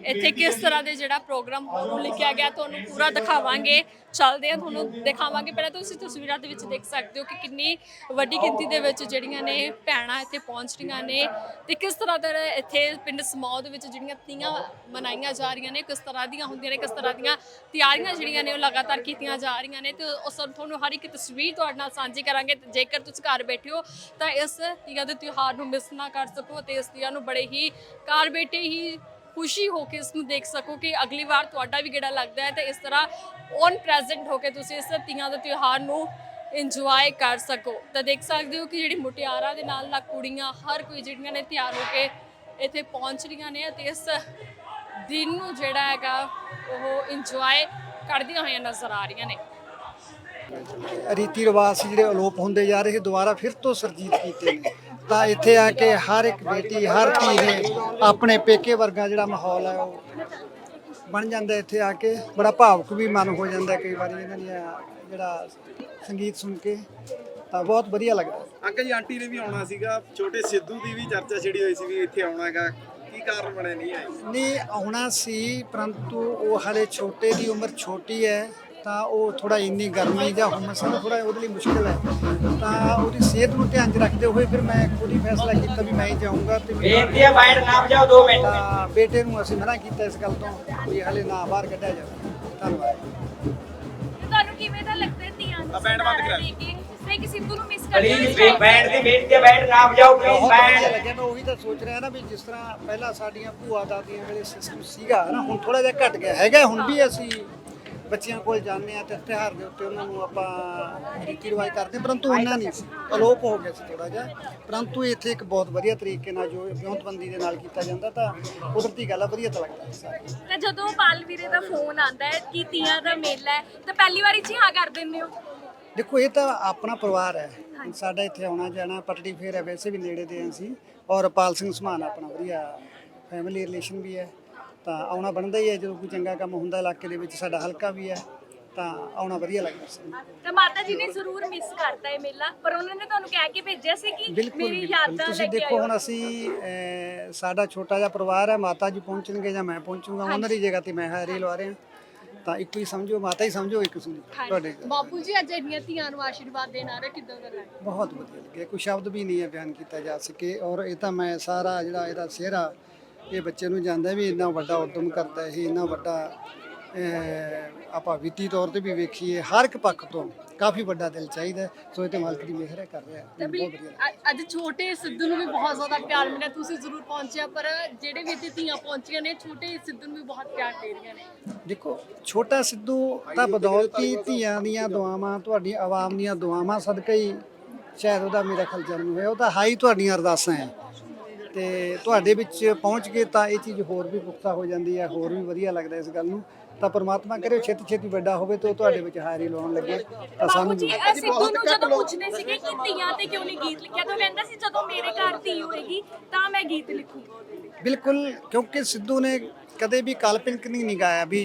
ਇੱਥੇ ਕਿਸ ਤਰ੍ਹਾਂ ਦੇ ਜਿਹੜਾ ਪ੍ਰੋਗਰਾਮ ਨੂੰ ਲਿਖਿਆ ਗਿਆ, ਤੁਹਾਨੂੰ ਪੂਰਾ ਦਿਖਾਵਾਂਗੇ, ਚੱਲਦੇ ਆ ਤੁਹਾਨੂੰ ਦਿਖਾਵਾਂਗੇ। ਪਹਿਲਾਂ ਤੁਸੀਂ ਤਸਵੀਰਾਂ ਦੇ ਵਿੱਚ ਦੇਖ ਸਕਦੇ ਹੋ ਕਿ ਕਿੰਨੀ ਵੱਡੀ ਗਿਣਤੀ ਦੇ ਵਿੱਚ ਜਿਹੜੀਆਂ ਨੇ ਭੈਣਾਂ ਇੱਥੇ ਪਹੁੰਚ ਰਹੀਆਂ ਨੇ ਤੇ ਕਿਸ ਤਰ੍ਹਾਂ ਦਾ ਇੱਥੇ ਪਿੰਡ ਸਮਾਉ ਦੇ ਵਿੱਚ ਜਿਹੜੀਆਂ ਤੀਆਂ ਮਨਾਈਆਂ ਜਾ ਰਹੀਆਂ ਨੇ, ਕਿਸ ਤਰ੍ਹਾਂ ਦੀਆਂ ਹੁੰਦੀਆਂ ਨੇ, ਕਿਸ ਤਰ੍ਹਾਂ ਦੀਆਂ ਤਿਆਰੀਆਂ ਜਿਹੜੀਆਂ ਨੇ ਉਹ ਲਗਾਤਾਰ ਕੀਤੀਆਂ ਜਾ ਰਹੀਆਂ ਨੇ ਤੇ ਉਸ ਨੂੰ ਤੁਹਾਨੂੰ ਹਰ ਇੱਕ ਤਸਵੀਰ ਤੁਹਾਡੇ ਨਾਲ ਸਾਂਝੀ ਕਰਾਂਗੇ। ਜੇਕਰ ਤੁਸੀਂ ਘਰ ਬੈਠੇ ਹੋ, ਤਾਂ ਇਸ ਤੀਆਂ ਦੇ ਤਿਉਹਾਰ ਨੂੰ ਮਿਸ ਨਾ ਕਰ ਸਕੋ ਤੇ ਇਸ ਤੀਆਂ ਨੂੰ ਬੜੇ ਹੀ ਘਰ ਬੈਠੇ ਹੀ ਖੁਸ਼ੀ ਹੋ ਕੇ ਇਸ ਨੂੰ ਦੇਖ ਸਕੋ ਕਿ ਅਗਲੀ ਵਾਰ ਤੁਹਾਡਾ ਵੀ ਗੇੜਾ ਲੱਗਦਾ ਹੈ ਤੇ ਇਸ ਤਰ੍ਹਾਂ ਔਨ ਪ੍ਰੈਜ਼ੈਂਟ ਹੋ ਕੇ ਤੁਸੀਂ ਇਸ ਤੀਆਂ ਦੇ ਤਿਉਹਾਰ ਨੂੰ ਇੰਜੋਏ ਕਰ ਸਕੋ। ਤਾਂ ਦੇਖ ਸਕਦੇ ਹੋ ਕਿ ਜਿਹੜੀ ਮੁਟਿਆਰਾਂ ਦੇ ਨਾਲ ਨਾਲ ਕੁੜੀਆਂ, ਹਰ ਕੋਈ ਜਿਹੜੀਆਂ ਨੇ ਤਿਆਰ ਹੋ ਕੇ ਇੱਥੇ ਪਹੁੰਚ ਰਹੀਆਂ ਨੇ ਅਤੇ ਇਸ ਦਿਨ ਨੂੰ ਜਿਹੜਾ ਹੈਗਾ ਉਹ ਇੰਜੋਏ ਕਰਦੀਆਂ ਹੋਈਆਂ ਨਜ਼ਰ ਆ ਰਹੀਆਂ ਨੇ। ਰੀਤੀ ਰਿਵਾਜ ਸੀ ਜਿਹੜੇ ਅਲੋਪ ਹੁੰਦੇ ਜਾ ਰਹੇ ਸੀ ਦੁਬਾਰਾ ਫਿਰ ਤੋਂ ਸਰਜੀਤ ਕੀਤੇ ਨੇ। ਤਾਂ ਇੱਥੇ ਆ ਕੇ ਹਰ ਇੱਕ ਬੇਟੀ ਹਰ ਧੀ ਨੇ ਆਪਣੇ ਪੇਕੇ ਵਰਗਾ ਜਿਹੜਾ ਮਾਹੌਲ ਹੈ ਉਹ ਬਣ ਜਾਂਦਾ ਇੱਥੇ ਆ ਕੇ। ਬੜਾ ਭਾਵੁਕ ਵੀ ਮਨ ਹੋ ਜਾਂਦਾ ਕਈ ਵਾਰੀ ਇਹਨਾਂ ਦੀਆਂ ਜਿਹੜਾ ਸੰਗੀਤ ਸੁਣ ਕੇ ਤਾਂ ਬਹੁਤ ਵਧੀਆ ਲੱਗਦਾ। ਅੰਕਲ ਜੀ ਆਂਟੀ ਨੇ ਵੀ ਆਉਣਾ ਸੀਗਾ। ਛੋਟੇ ਸਿੱਧੂ ਦੀ ਵੀ ਚਰਚਾ ਛਿੜੀ ਹੋਈ ਸੀ ਵੀ ਇੱਥੇ ਆਉਣਾ ਹੈਗਾ। ਕੀ ਕਾਰਨ ਬਣੇ? ਨਹੀਂ ਆਏ। ਨਹੀਂ ਆਉਣਾ ਸੀ ਪਰੰਤੂ ਉਹ ਹਲੇ ਛੋਟੇ ਦੀ ਉਮਰ ਛੋਟੀ ਹੈ। ਤਾਂ ਉਹ ਥੋੜਾ ਇੰਨੀ ਗਰਮੀ ਜਾਂ ਹੁਮਸ ਨਾਲ ਥੋੜਾ ਉਹਦੇ ਲਈ ਮੁਸ਼ਕਲ ਹੈ। ਤਾਂ ਉਹਦੀ ਸਿਹਤ ਨੂੰ ਧਿਆਨ 'ਚ ਰੱਖਦੇ ਹੋਏ ਫਿਰ ਮੈਂ ਖੁਦ ਹੀ ਫੈਸਲਾ ਕੀਤਾ ਵੀ ਮੈਂ ਹੀ ਜਾਊਂਗਾ ਤੇ ਹੈ ਬਾਈਟ ਨਾ ਵਜਾਓ 2 ਮਿੰਟ। ਤਾਂ ਬੇਟੇ ਨੂੰ ਅਸੀਂ ਮਨਾ ਕੀਤਾ ਇਸ ਗੱਲ ਤੋਂ ਵੀ ਹਲੇ ਨਾ ਬਾਹਰ ਕੱਢਿਆ ਜਾਵੇ। ਧੰਨਵਾਦ। ਤੁਹਾਨੂੰ ਕਿਵੇਂ ਦਾ ਲੱਗਦਾ ਤੀਆਂ ਆ ਬੈਂਡ ਬੰਦ ਕਰਾ। ਕਿ? ਸਿੱਧੂ ਨੂੰ ਮਿਸ ਪਲੀਜ਼ ਬੈਂਡ ਦੀ ਹੈ ਬਾਈਟ ਨਾ ਵਜਾਓ ਪਲੀਜ਼ ਬੈਂਡ। ਲੱਗਿਆ ਮੈਂ ਉਹੀ ਤਾਂ ਸੋਚ ਰਿਹਾ ਨਾ ਵੀ ਜਿਸ ਤਰ੍ਹਾਂ ਪਹਿਲਾਂ ਸਾਡੀਆਂ ਭੂਆ ਦਾਦੀਆਂ ਵੇਲੇ ਸਿਸਟਮ ਸੀਗਾ ਨਾ ਹੁਣ ਥੋੜਾ ਜਿਹਾ ਘਟ ਗਿਆ। ਹੈਗਾ ਹੁਣ ਵੀ ਅਸੀਂ ਬੱਚਿਆਂ ਕੋਲ ਜਾਂਦੇ ਆ ਤੇ ਤਿਉਹਾਰ ਦੇ ਉੱਤੇ ਉਹਨਾਂ ਨੂੰ ਆਪਾਂ ਰੀਤੀ ਰਿਵਾਜ ਕਰਦੇ ਪਰੰਤੂ ਉਹਨਾਂ ਨਹੀਂ ਸੀ। ਅਲੋਪ ਹੋ ਗਿਆ ਸੀ ਥੋੜਾ ਜਿਹਾ। ਪਰੰਤੂ ਇੱਥੇ ਇੱਕ ਬਹੁਤ ਵਧੀਆ ਤਰੀਕੇ ਨਾਲ ਜੋ ਵਿਉਂਤਬੰਦੀ ਦੇ ਨਾਲ ਕੀਤਾ ਜਾਂਦਾ ਤਾਂ ਕੁਦਰਤੀ ਗੱਲ ਆ ਵਧੀਆ ਤਾਂ ਲੱਗਦਾ ਤਾਂ ਜਦੋਂ ਪਾਲ ਵੀਰੇ ਦਾ ਫੋਨ ਆਂਦਾ ਹੈ ਕਿ ਤੀਆਂ ਦਾ ਮੇਲਾ ਹੈ ਤਾਂ ਪਹਿਲੀ ਵਾਰੀ ਜੀ ਹਾਂ ਕਰ ਦਿੰਦੇ ਹੋ? ਦੇਖੋ ਇਹ ਤਾਂ ਆਪਣਾ ਪਰਿਵਾਰ ਹੈ। ਸਾਡਾ ਇੱਥੇ ਆਉਣਾ ਜਾਣਾ ਪਟੜੀ ਫੇਰ ਹੈ ਵੈਸੇ ਵੀ ਨੇੜੇ ਦੇ ਅਸੀਂ। ਔਰ ਪਾਲ ਸਿੰਘ ਸਮਾਨ ਆਪਣਾ ਵਧੀਆ ਫੈਮਿਲੀ ਰਿਲੇਸ਼ਨ ਵੀ ਹੈ। ਤਾਂ ਆਉਣਾ ਬਣਦਾ ਹੀ ਹੈ ਜਦੋਂ ਕੋਈ ਚੰਗਾ ਕੰਮ ਹੁੰਦਾ ਇਲਾਕੇ ਦੇ ਵਿੱਚ ਸਾਡਾ ਹਲਕਾ ਵੀ ਹੈ ਤਾਂ ਆਉਣਾ ਵਧੀਆ ਲੱਗਦਾ ਸੀ ਤਾਂ ਮਾਤਾ ਜੀ ਨੇ ਜ਼ਰੂਰ ਮਿਸ ਕਰਤਾ ਇਹ ਮੇਲਾ ਪਰ ਉਹਨਾਂ ਨੇ ਤੁਹਾਨੂੰ ਕਹਿ ਕੇ ਭੇਜਿਆ ਸੀ ਕਿ ਬਿਲਕੁਲ ਮੇਰੀ ਬਿਲਕੁਲ। ਯਾਦਾਂ ਲੈ ਤੁਸੀਂ ਕੇ ਦੇਖੋ ਆਇਓ। ਹੁਣ ਅਸੀਂ ਅਹ, ਸਾਡਾ ਛੋਟਾ ਜਿਹਾ ਪਰਿਵਾਰ ਹੈ ਮਾਤਾ ਜੀ ਪਹੁੰਚਣਗੇ ਜਾਂ ਮੈਂ ਪਹੁੰਚੂਗਾ ਉਹਨਾਂ ਦੀ ਜਗ੍ਹਾ ਤੇ ਮੈਂ ਹਾਜ਼ਰੀ ਲਵਾ ਰਿਹਾ। ਤਾਂ ਇੱਕੋ ਹੀ ਸਮਝੋ ਮਾਤਾ ਹੀ ਸਮਝੋ ਇੱਕ ਸੁਣੀ ਤੁਹਾਡੇ ਬਾਪੂ ਜੀ ਅੱਜ ਇੰਨੀਆਂ ਧੀਆਂ ਨੂੰ ਆਸ਼ੀਰਵਾਦ ਦੇਣ ਆ ਰਹੇ ਕਿਦਾਂ ਦਾ ਲੱਗਾ ਬਹੁਤ ਵਧੀਆ ਲੱਗਿਆ। ਕੋਈ ਸ਼ਬਦ ਵੀ ਨਹੀਂ ਹੈ ਬਿਆਨ ਕੀਤਾ ਜਾ ਸਕੇ ਔਰ ਇਹ ਤਾਂ ਮੈਂ ਸਾਰਾ ਜਿਹੜਾ ਇਹਦਾ ਸਿਹਰਾ ਇਹ ਬੱਚੇ ਨੂੰ ਜਾਂਦਾ ਵੀ ਇੰਨਾ ਵੱਡਾ ਉਦਮ ਕਰਦਾ ਇਹ ਇੰਨਾ ਵੱਡਾ ਆਪਾਂ ਵਿੱਤੀ ਤੌਰ ਤੇ ਵੀ ਵੇਖੀਏ ਹਰ ਇੱਕ ਪੱਖ ਤੋਂ ਕਾਫੀ ਵੱਡਾ ਦਿਲ ਚਾਹੀਦਾ ਸੋ ਇਹ ਤੇ ਮਾਲਕ ਦੀ ਮਿਹਰ ਹੈ ਕਰ ਰਿਹਾ ਬਹੁਤ ਵਧੀਆ। ਅੱਜ ਛੋਟੇ ਸਿੱਧੂ ਨੂੰ ਵੀ ਬਹੁਤ ਜ਼ਿਆਦਾ ਪਿਆਰ ਮਿਲਿਆ ਤੁਸੀਂ ਜ਼ਰੂਰ ਪਹੁੰਚਿਆ ਪਰ ਜਿਹੜੇ ਵੀ ਧੀਆਂ ਪਹੁੰਚੀਆਂ ਨੇ ਛੋਟੇ ਸਿੱਧੂ ਨੂੰ ਵੀ ਬਹੁਤ ਪਿਆਰ ਦੇ ਰਹੀਆਂ ਨੇ। ਦੇਖੋ ਛੋਟਾ ਸਿੱਧੂ ਤਾਂ ਬਦੌਲਤੀ ਧੀਆਂ ਦੀਆਂ ਦੁਆਵਾਂ ਤੁਹਾਡੀ ਆਵਾਮ ਦੀਆਂ ਦੁਆਵਾਂ ਸਦਕਾ ਹੀ ਸ਼ਾਇਦ ਉਹਦਾ ਮੇਰਾ ਖਿਆਲ ਜਨਮ ਹੋਇਆ ਉਹ ਤਾਂ ਹਾਈ ਤੁਹਾਡੀਆਂ ਅਰਦਾਸਾਂ ਹੈ। ਤੇ ਤੁਹਾਡੇ ਵਿੱਚ ਪਹੁੰਚ ਕੇ ਤਾਂ ਇਹ ਚੀਜ਼ ਹੋਰ ਵੀ ਪੁਖਤਾ ਹੋ ਜਾਂਦੀ ਹੈ ਹੋਰ ਵੀ ਵਧੀਆ ਲੱਗਦਾ ਇਸ ਗੱਲ ਨੂੰ। ਤਾਂ ਪਰਮਾਤਮਾ ਕਰੇ ਛੇਤੀ ਛੇਤੀ ਵੱਡਾ ਹੋਵੇ ਤੇ ਉਹ ਤੁਹਾਡੇ ਵਿੱਚ ਹਾਜ਼ਰੀ ਲਾਉਣ ਲੱਗੇ। ਤਾਂ ਬਾਪੂ ਸਾਨੂੰ ਜੀ ਅ, ਸਿੱਧੂ ਨੂੰ ਜਦੋਂ ਪੁੱਛਦੇ ਸੀਗੇ ਕਿ ਧੀਆਂ ਤੇ ਕਿਉਂ ਨਹੀਂ ਗੀਤ ਲਿਖਿਆ ਤਾਂ ਉਹ ਕਹਿੰਦਾ ਸੀ ਜਦੋਂ ਮੇਰੇ ਘਰ ਧੀ ਹੋਏਗੀ ਤਾਂ ਮੈਂ ਗੀਤ ਲਈ ਬਿਲਕੁਲ ਕਿਉਂਕਿ ਸਿੱਧੂ ਨੇ ਕਦੇ ਵੀ ਕਾਲਪਨਿਕ ਨਹੀਂ ਨਹੀਂ ਗਾਇਆ ਵੀ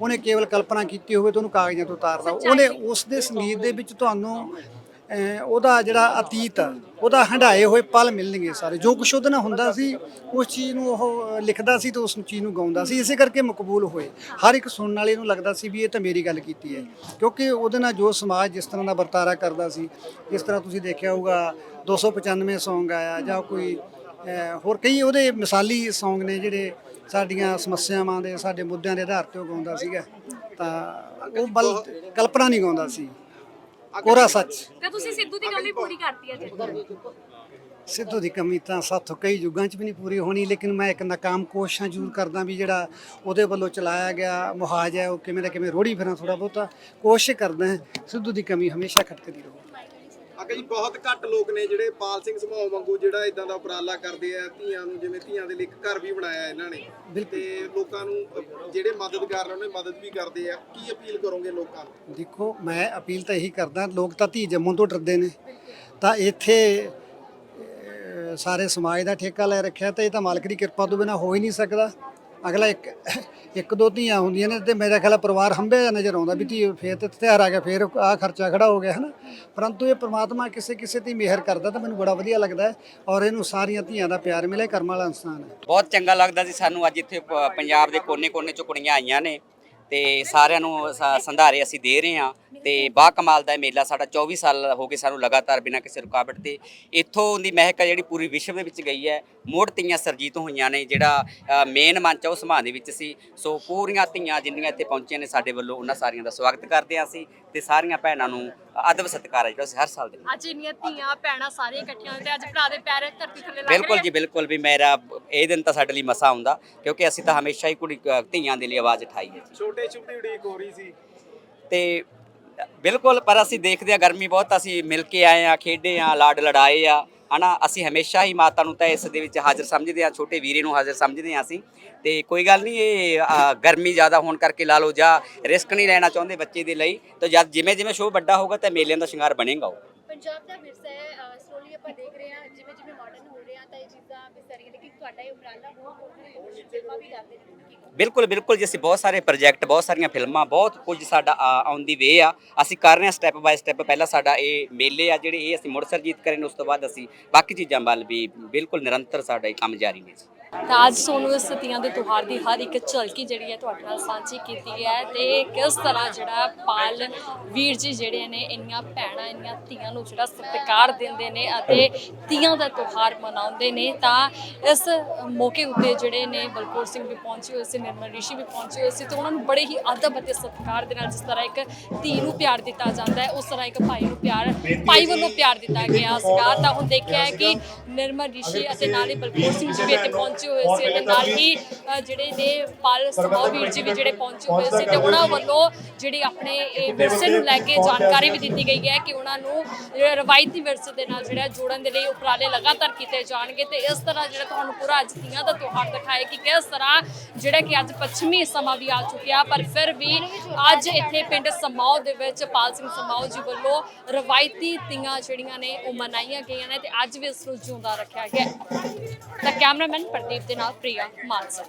ਉਹਨੇ ਕੇਵਲ ਕਲਪਨਾ ਕੀਤੀ ਹੋਵੇ ਤਾਂ ਉਹਨੂੰ ਕਾਗਜ਼ਾਂ ਤੋਂ ਉਤਾਰਦਾ ਉਹਨੇ ਉਸ ਦੇ ਸੰਗੀਤ ਦੇ ਵਿੱਚ ਤੁਹਾਨੂੰ ਅਹ, ਉਹਦਾ ਜਿਹੜਾ ਅਤੀਤ ਆ, ਉਹਦਾ ਹੰਡਾਏ ਹੋਏ ਪਲ ਮਿਲਣਗੇ ਸਾਰੇ। ਜੋ ਕੁਛ ਉਹਦੇ ਨਾਲ ਹੁੰਦਾ ਸੀ ਉਸ ਚੀਜ਼ ਨੂੰ ਉਹ ਲਿਖਦਾ ਸੀ ਤੇ ਉਸ ਚੀਜ਼ ਨੂੰ ਗਾਉਂਦਾ ਸੀ। ਇਸੇ ਕਰਕੇ ਮਕਬੂਲ ਹੋਏ। ਹਰ ਇੱਕ ਸੁਣਨ ਵਾਲੇ ਨੂੰ ਲੱਗਦਾ ਸੀ ਵੀ ਇਹ ਤਾਂ ਮੇਰੀ ਗੱਲ ਕੀਤੀ ਹੈ। ਕਿਉਂਕਿ ਉਹਦੇ ਨਾਲ ਜੋ ਸਮਾਜ ਜਿਸ ਤਰ੍ਹਾਂ ਦਾ ਵਰਤਾਰਾ ਕਰਦਾ ਸੀ ਜਿਸ ਤਰ੍ਹਾਂ ਤੁਸੀਂ ਦੇਖਿਆ ਹੋਊਗਾ 295 Song ਆਇਆ ਜਾਂ ਕੋਈ ਹੋਰ ਕਈ ਉਹਦੇ ਮਿਸਾਲੀ Song ਨੇ ਜਿਹੜੇ ਸਾਡੀਆਂ ਸਮੱਸਿਆਵਾਂ ਦੇ ਸਾਡੇ ਮੁੱਦਿਆਂ ਦੇ ਆਧਾਰ ਤੇ ਉਹ ਗਾਉਂਦਾ ਸੀਗਾ। ਤਾਂ ਉਹ ਬਲ ਕਲਪਨਾ ਨਹੀਂ ਗਾਉਂਦਾ ਸੀ। ਕੋਰਾ ਸੱਚ। ਤੇ ਤੁਸੀਂ ਸਿੱਧੂ ਦੀ ਗੱਲ ਵੀ ਪੂਰੀ ਕਰਤੀ ਅੱਜ ਸਿੱਧੂ ਦੀ। ਕਮੀ ਤਾਂ ਸਾਥੋਂ ਕਈ ਯੁੱਗਾਂ 'ਚ ਵੀ ਨਹੀਂ ਪੂਰੀ ਹੋਣੀ ਲੇਕਿਨ ਮੈਂ ਇੱਕ ਨਾਕਾਮ ਕੋਸ਼ਿਸ਼ਾਂ ਜ਼ਰੂਰ ਕਰਦਾ ਵੀ ਜਿਹੜਾ ਉਹਦੇ ਵੱਲੋਂ ਚਲਾਇਆ ਗਿਆ ਮੁਹਾਜ ਹੈ ਉਹ ਕਿਵੇਂ ਨਾ ਕਿਵੇਂ ਰੋੜੀ ਫਿਰਾਂ ਥੋੜਾ ਬਹੁਤਾ। ਕੋਸ਼ਿਸ਼ ਕਰਦਾ ਸਿੱਧੂ ਦੀ ਕਮੀ ਹਮੇਸ਼ਾ ਖਟਕਦੀ ਰਹੂ। ਅੱਗੇ ਜੀ ਬਹੁਤ ਘੱਟ ਲੋਕ ਨੇ ਜਿਹੜੇ ਪਾਲ ਸਿੰਘ ਸਮੂਹ ਵਾਂਗੂ ਜਿਹੜਾ ਇਦਾਂ ਦਾ ਉਪਰਾਲਾ ਕਰਦੇ ਆ ਧੀਆਂ ਨੂੰ ਜਿਵੇਂ ਧੀਆਂ ਦੇ ਲਈ ਇੱਕ ਘਰ ਵੀ ਬਣਾਇਆ ਇਹਨਾਂ ਨੇ। ਤੇ ਲੋਕਾਂ ਨੂੰ ਜਿਹੜੇ ਮਦਦਗਾਰ ਨੇ ਉਹਨੇ ਮਦਦ ਵੀ ਕਰਦੇ ਆ। ਕੀ ਅਪੀਲ ਕਰੋਗੇ ਲੋਕਾਂ ਨੂੰ? ਦੇਖੋ ਮੈਂ ਅਪੀਲ ਤਾਂ ਇਹੀ ਕਰਦਾ ਲੋਕ ਤਾਂ ਧੀ ਜੰਮਣ ਤੋਂ ਡਰਦੇ ਨੇ। ਤਾਂ ਇੱਥੇ ਸਾਰੇ ਸਮਾਜ ਦਾ ਠੇਕਾ ਲੈ ਰੱਖਿਆ ਤੇ ਇਹ ਤਾਂ ਮਾਲਕ ਦੀ ਕਿਰਪਾ ਤੋਂ ਬਿਨਾ ਹੋ ਹੀ ਨਹੀਂ ਸਕਦਾ। ਅਗਲਾ ਇੱਕ ਇੱਕ ਦੋ ਧੀਆਂ ਹੁੰਦੀਆਂ ਨੇ ਤੇ ਮੇਰਾ ਖਿਆਲ ਆ ਪਰਿਵਾਰ ਹੰਬਿਆ ਜਿਹਾ ਨਜ਼ਰ ਆਉਂਦਾ ਵੀ ਧੀ ਫੇਰ ਤੇ ਤਿਉਹਾਰ ਆ ਗਿਆ, ਫੇਰ ਆ ਖਰਚਾ ਖੜਾ ਹੋ ਗਿਆ, ਹਨਾ? ਪਰੰਤੂ ਇਹ ਪ੍ਰਮਾਤਮਾ ਕਿਸੇ ਕਿਸੇ ਤੇ ਮਿਹਰ ਕਰਦਾ ਤਾਂ ਮੈਨੂੰ ਬੜਾ ਵਧੀਆ ਲੱਗਦਾ ਹੈ ਔਰ ਇਹਨੂੰ ਸਾਰੀਆਂ ਧੀਆਂ ਦਾ ਪਿਆਰ ਮਿਲੇ, ਕਰਮ ਵਾਲਾ ਇਨਸਾਨ ਹੈ। ਬਹੁਤ ਚੰਗਾ ਲੱਗਦਾ ਸੀ ਸਾਨੂੰ ਅੱਜ ਇੱਥੇ ਪ- ਪੰਜਾਬ ਦੇ ਕੋਨੇ-ਕੋਨੇ ਚੋਂ ਕੁੜੀਆਂ ਆਈਆਂ ਨੇ ਤੇ ਸਾਰਿਆਂ ਨੂੰ ਸ- ਸੰਧਾਰੇ ਅਸੀਂ ਦੇ ਰਹੇ ਹਾਂ। ਤੇ ਬਾ ਕਮਾਲ ਦਾ ਇਹ ਮੇਲਾ ਸਾਡਾ 24 ਸਾਲ ਹੋ ਗਏ ਸਾਨੂੰ ਲਗਾਤਾਰ ਬਿਨਾਂ ਕਿਸੇ ਰੁਕਾਵਟ ਤੇ। ਇੱਥੋਂ ਦੀ ਮਹਿਕ ਹੈ ਜਿਹੜੀ ਪੂਰੀ ਵਿਸ਼ਵ ਦੇ ਵਿੱਚ ਗਈ ਹੈ। ਮੋੜ ਧੀਆਂ ਸਰਜੀਤ ਹੋਈਆਂ ਨੇ ਜਿਹੜਾ ਮੇਨ ਮੰਚ ਆ ਉਹ ਸਮਾਂ ਦੇ ਵਿੱਚ ਸੀ। ਸੋ ਪੂਰੀਆਂ ਧੀਆਂ ਜਿੰਨੀਆਂ ਇੱਥੇ ਪਹੁੰਚੀਆਂ ਨੇ ਸਾਡੇ ਵੱਲੋਂ ਉਹਨਾਂ ਸਾਰੀਆਂ ਦਾ ਸਵਾਗਤ ਕਰਦੇ ਹਾਂ ਅਸੀਂ ਤੇ ਸਾਰੀਆਂ ਭੈਣਾਂ ਨੂੰ ਅਦਬ ਸਤਿਕਾਰ ਹੈ ਜਿਹੜਾ ਅਸੀਂ ਹਰ ਸਾਲ ਦਿੰਦੇ ਹਾਂ। ਅੱਜ ਇੰਨੀਆਂ ਧੀਆਂ ਭੈਣਾਂ ਸਾਰੀਆਂ ਇਕੱਠੀਆਂ ਹੋਏ ਤੇ ਅੱਜ ਭਰਾ ਦੇ ਪੈਰ ਧਰਤੀ ਥੱਲੇ ਲੱਗ ਬਿਲਕੁਲ ਜੀ ਬਿਲਕੁਲ ਵੀ ਮੇਰਾ ਇਹ ਦਿਨ ਤਾਂ ਸਾਡੇ ਲਈ ਮਸਾ ਆਉਂਦਾ ਕਿਉਂਕਿ ਅਸੀਂ ਤਾਂ ਹਮੇਸ਼ਾ ਹੀ ਕੁੜੀ ਧੀਆਂ ਦੇ ਲਈ ਆਵਾਜ਼ ਉਠਾਈ ਹੈ ਜੀ। ਛੋਟੇ ਛੋਟੀ ਉਡੀਕ ਹੋ ਰਹੀ ਸੀ। ਤੇ ਬਿਲਕੁਲ ਪਰ ਅਸੀਂ ਦੇਖਦੇ ਆ ਗਰਮੀ ਬਹੁਤ ਅਸੀਂ ਮਿਲ ਕੇ ਆਏ ਆ ਖੇਡੇ ਆ ਲਾਡ ਲੜਾਏ ਆ ਹਨਾ? ਅਸੀਂ ਹਮੇਸ਼ਾ ਹੀ ਮਾਤਾ ਨੂੰ ਤਾਂ ਇਸ ਦੇ ਵਿੱਚ ਹਾਜ਼ਰ ਸਮਝਦੇ ਆ ਛੋਟੇ ਵੀਰੇ ਨੂੰ ਹਾਜ਼ਰ ਸਮਝਦੇ ਆ ਅਸੀਂ। ਤੇ ਕੋਈ ਗੱਲ ਨਹੀਂ ਇਹ ਅ, ਗਰਮੀ ਜ਼ਿਆਦਾ ਹੋਣ ਕਰਕੇ ਲਾ ਲਓ ਜਾਂ ਰਿਸਕ ਨਹੀਂ ਲੈਣਾ ਚਾਹੁੰਦੇ ਬੱਚੇ ਦੇ ਲਈ ਤਾਂ ਜਦ ਜਿਵੇਂ ਜਿਵੇਂ ਸ਼ੋਅ ਵੱਡਾ ਹੋਊਗਾ ਤਾਂ ਮੇਲਿਆਂ ਦਾ ਸ਼ਿੰਗਾਰ ਬਣੇਗਾ ਉਹ। ਪੰਜਾਬ ਦਾ ਵਿਰਸਾ ਹੈ ਸਲੋਲੀ ਆਪਾਂ ਦੇਖ ਰਹੇ ਹਾਂ ਜਿਵੇਂ ਜਿਵੇਂ ਮਾਡਰਨ ਹੋ ਰਹੇ ਤਾਂ ਇਹ ਚੀਜ਼ਾਂ ਵਿਸਰੀਆਂ ਤੁਹਾਡਾ ਇਹ ਉਪਰਾਲਾ ਬਹੁਤ ਬਹੁਤ ਫਿਲਮਾਂ ਵੀ ਕਰਦੇ ਨੇ ਬਿਲਕੁਲ ਬਿਲਕੁਲ ਜੀ, ਅਸੀਂ ਬਹੁਤ ਸਾਰੇ ਪ੍ਰੋਜੈਕਟ, ਬਹੁਤ ਸਾਰੀਆਂ ਫਿਲਮਾਂ, ਬਹੁਤ ਕੁਝ ਸਾਡਾ ਆਨ ਦੀ ਵੇ ਆ। ਅਸੀਂ ਕਰ ਰਹੇ ਹਾਂ ਸਟੈਪ ਬਾਏ ਸਟੈਪ ਪਹਿਲਾਂ ਸਾਡਾ ਇਹ ਮੇਲੇ ਆ ਜਿਹੜੇ, ਇਹ ਅਸੀਂ ਮੁੜ ਸਰਜੀਤ ਕਰੇ ਨੇ, ਉਸ ਤੋਂ ਬਾਅਦ ਅਸੀਂ ਬਾਕੀ ਚੀਜ਼ਾਂ ਵੱਲ ਵੀ ਬਿਲਕੁਲ ਨਿਰੰਤਰ ਸਾਡਾ ਇਹ ਕੰਮ ਜਾਰੀ ਨੇ ਜੀ। ਤਾਂ ਅੱਜ ਸੋਨੂੰ ਇਸ ਸਤੀਆਂ ਦੇ ਤਿਉਹਾਰ ਦੀ ਹਰ ਇੱਕ ਝਲਕੀ ਜਿਹੜੀ ਹੈ ਤੁਹਾਡੇ ਨਾਲ ਸਾਂਝੀ ਕੀਤੀ ਹੈ ਤੇ ਕਿਸ ਤਰ੍ਹਾਂ ਜਿਹੜਾ ਪਾਲ ਵੀਰ ਜੀ ਜਿਹੜੇ ਨੇ ਇੰਨੀਆਂ ਭੈਣਾਂ, ਇੰਨੀਆਂ ਧੀਆਂ ਨੂੰ ਜਿਹੜਾ ਸਤਿਕਾਰ ਦਿੰਦੇ ਨੇ ਅਤੇ ਧੀਆਂ ਦਾ ਤਿਉਹਾਰ ਮਨਾਉਂਦੇ ਨੇ, ਤਾਂ ਇਸ ਮੌਕੇ ਉੱਤੇ ਜਿਹੜੇ ਨੇ ਬਲਕੌਰ ਸਿੰਘ ਵੀ ਪਹੁੰਚੇ ਹੋਏ ਸੀ, ਨਿਰਮਲ ਰਿਸ਼ੀ ਵੀ ਪਹੁੰਚੇ ਹੋਏ ਸੀ ਤੇ ਉਹਨਾਂ ਨੂੰ ਬੜੇ ਹੀ ਅਦਬ ਅਤੇ ਸਤਿਕਾਰ ਦੇ ਨਾਲ ਜਿਸ ਤਰ੍ਹਾਂ ਇੱਕ ਧੀ ਨੂੰ ਪਿਆਰ ਦਿੱਤਾ ਜਾਂਦਾ ਹੈ, ਉਸ ਤਰ੍ਹਾਂ ਇੱਕ ਭਾਈ ਨੂੰ ਪਿਆਰ, ਭਾਈ ਵੱਲੋਂ ਪਿਆਰ ਦਿੱਤਾ ਗਿਆ ਸੀਗਾ। ਤਾਂ ਹੁਣ ਦੇਖਿਆ ਹੈ ਕਿ ਨਿਰਮਲ ਰਿਸ਼ੀ ਅਤੇ ਨਾਲ ਹੀ ਬਲਕੌਰ ਸਿੰਘ ਜੀ ਵੀ ਇੱਥੇ ਪਹੁੰਚੇ ਹੋਏ ਸੀ ਤੇ ਨਾਲ ਹੀ ਅ, ਜਿਹੜੇ ਨੇ ਪਾਲ ਸਮਾ ਵੀਰ ਜੀ ਵੀ ਜਿਹੜੇ ਪਹੁੰਚੇ ਹੋਏ ਸੀ ਤੇ ਉਹਨਾਂ ਵੱਲੋਂ ਜਿਹੜੀ ਆਪਣੇ ਇਹ ਵਿਰਸੇ ਨੂੰ ਲੈ ਕੇ ਜਾਣਕਾਰੀ ਵੀ ਦਿੱਤੀ ਗਈ ਹੈ ਕਿ ਉਹਨਾਂ ਨੂੰ ਜਿਹੜਾ ਰਵਾਇਤੀ ਵਿਰਸੇ ਦੇ ਨਾਲ ਜਿਹੜਾ ਜੋੜਨ ਦੇ ਲਈ ਉਪਰਾਲੇ ਲਗਾਤਾਰ ਕੀਤੇ ਜਾਣਗੇ ਤੇ ਇਸ ਤਰ੍ਹਾਂ ਜਿਹੜਾ ਤੁਹਾਨੂੰ ਪੂਰਾ ਅੱਜ ਤੀਆਂ ਦਾ ਤਿਉਹਾਰ ਦਿਖਾਇਆ ਕਿ ਕਿਸ ਤਰ੍ਹਾਂ ਜਿਹੜਾ ਕਿ ਅੱਜ ਪੱਛਮੀ ਸਮਾਂ ਵੀ ਆ ਚੁੱਕਿਆ ਪਰ ਫਿਰ ਵੀ ਅੱਜ ਇੱਥੇ ਪਿੰਡ ਸਮਾਓ ਦੇ ਵਿੱਚ ਪਾਲ ਸਿੰਘ ਸਮਾਓ ਜੀ ਵੱਲੋਂ ਰਵਾਇਤੀ ਤੀਆਂ ਜਿਹੜੀਆਂ ਨੇ ਉਹ ਮਨਾਈਆਂ ਗਈਆਂ ਨੇ ਤੇ ਅੱਜ ਵੀ ਇਸ ਨੂੰ ਜਿਉਂਦਾ ਰੱਖਿਆ ਗਿਆ ਹੈ। ਤਾਂ ਕੈਮਰਾਮੈਨ ਪ੍ਰਦੀਪ ਅਮਨਦੀਪ ਦੇ ਨਾਲ ਪ੍ਰਿਆ ਮਾਨਸਾ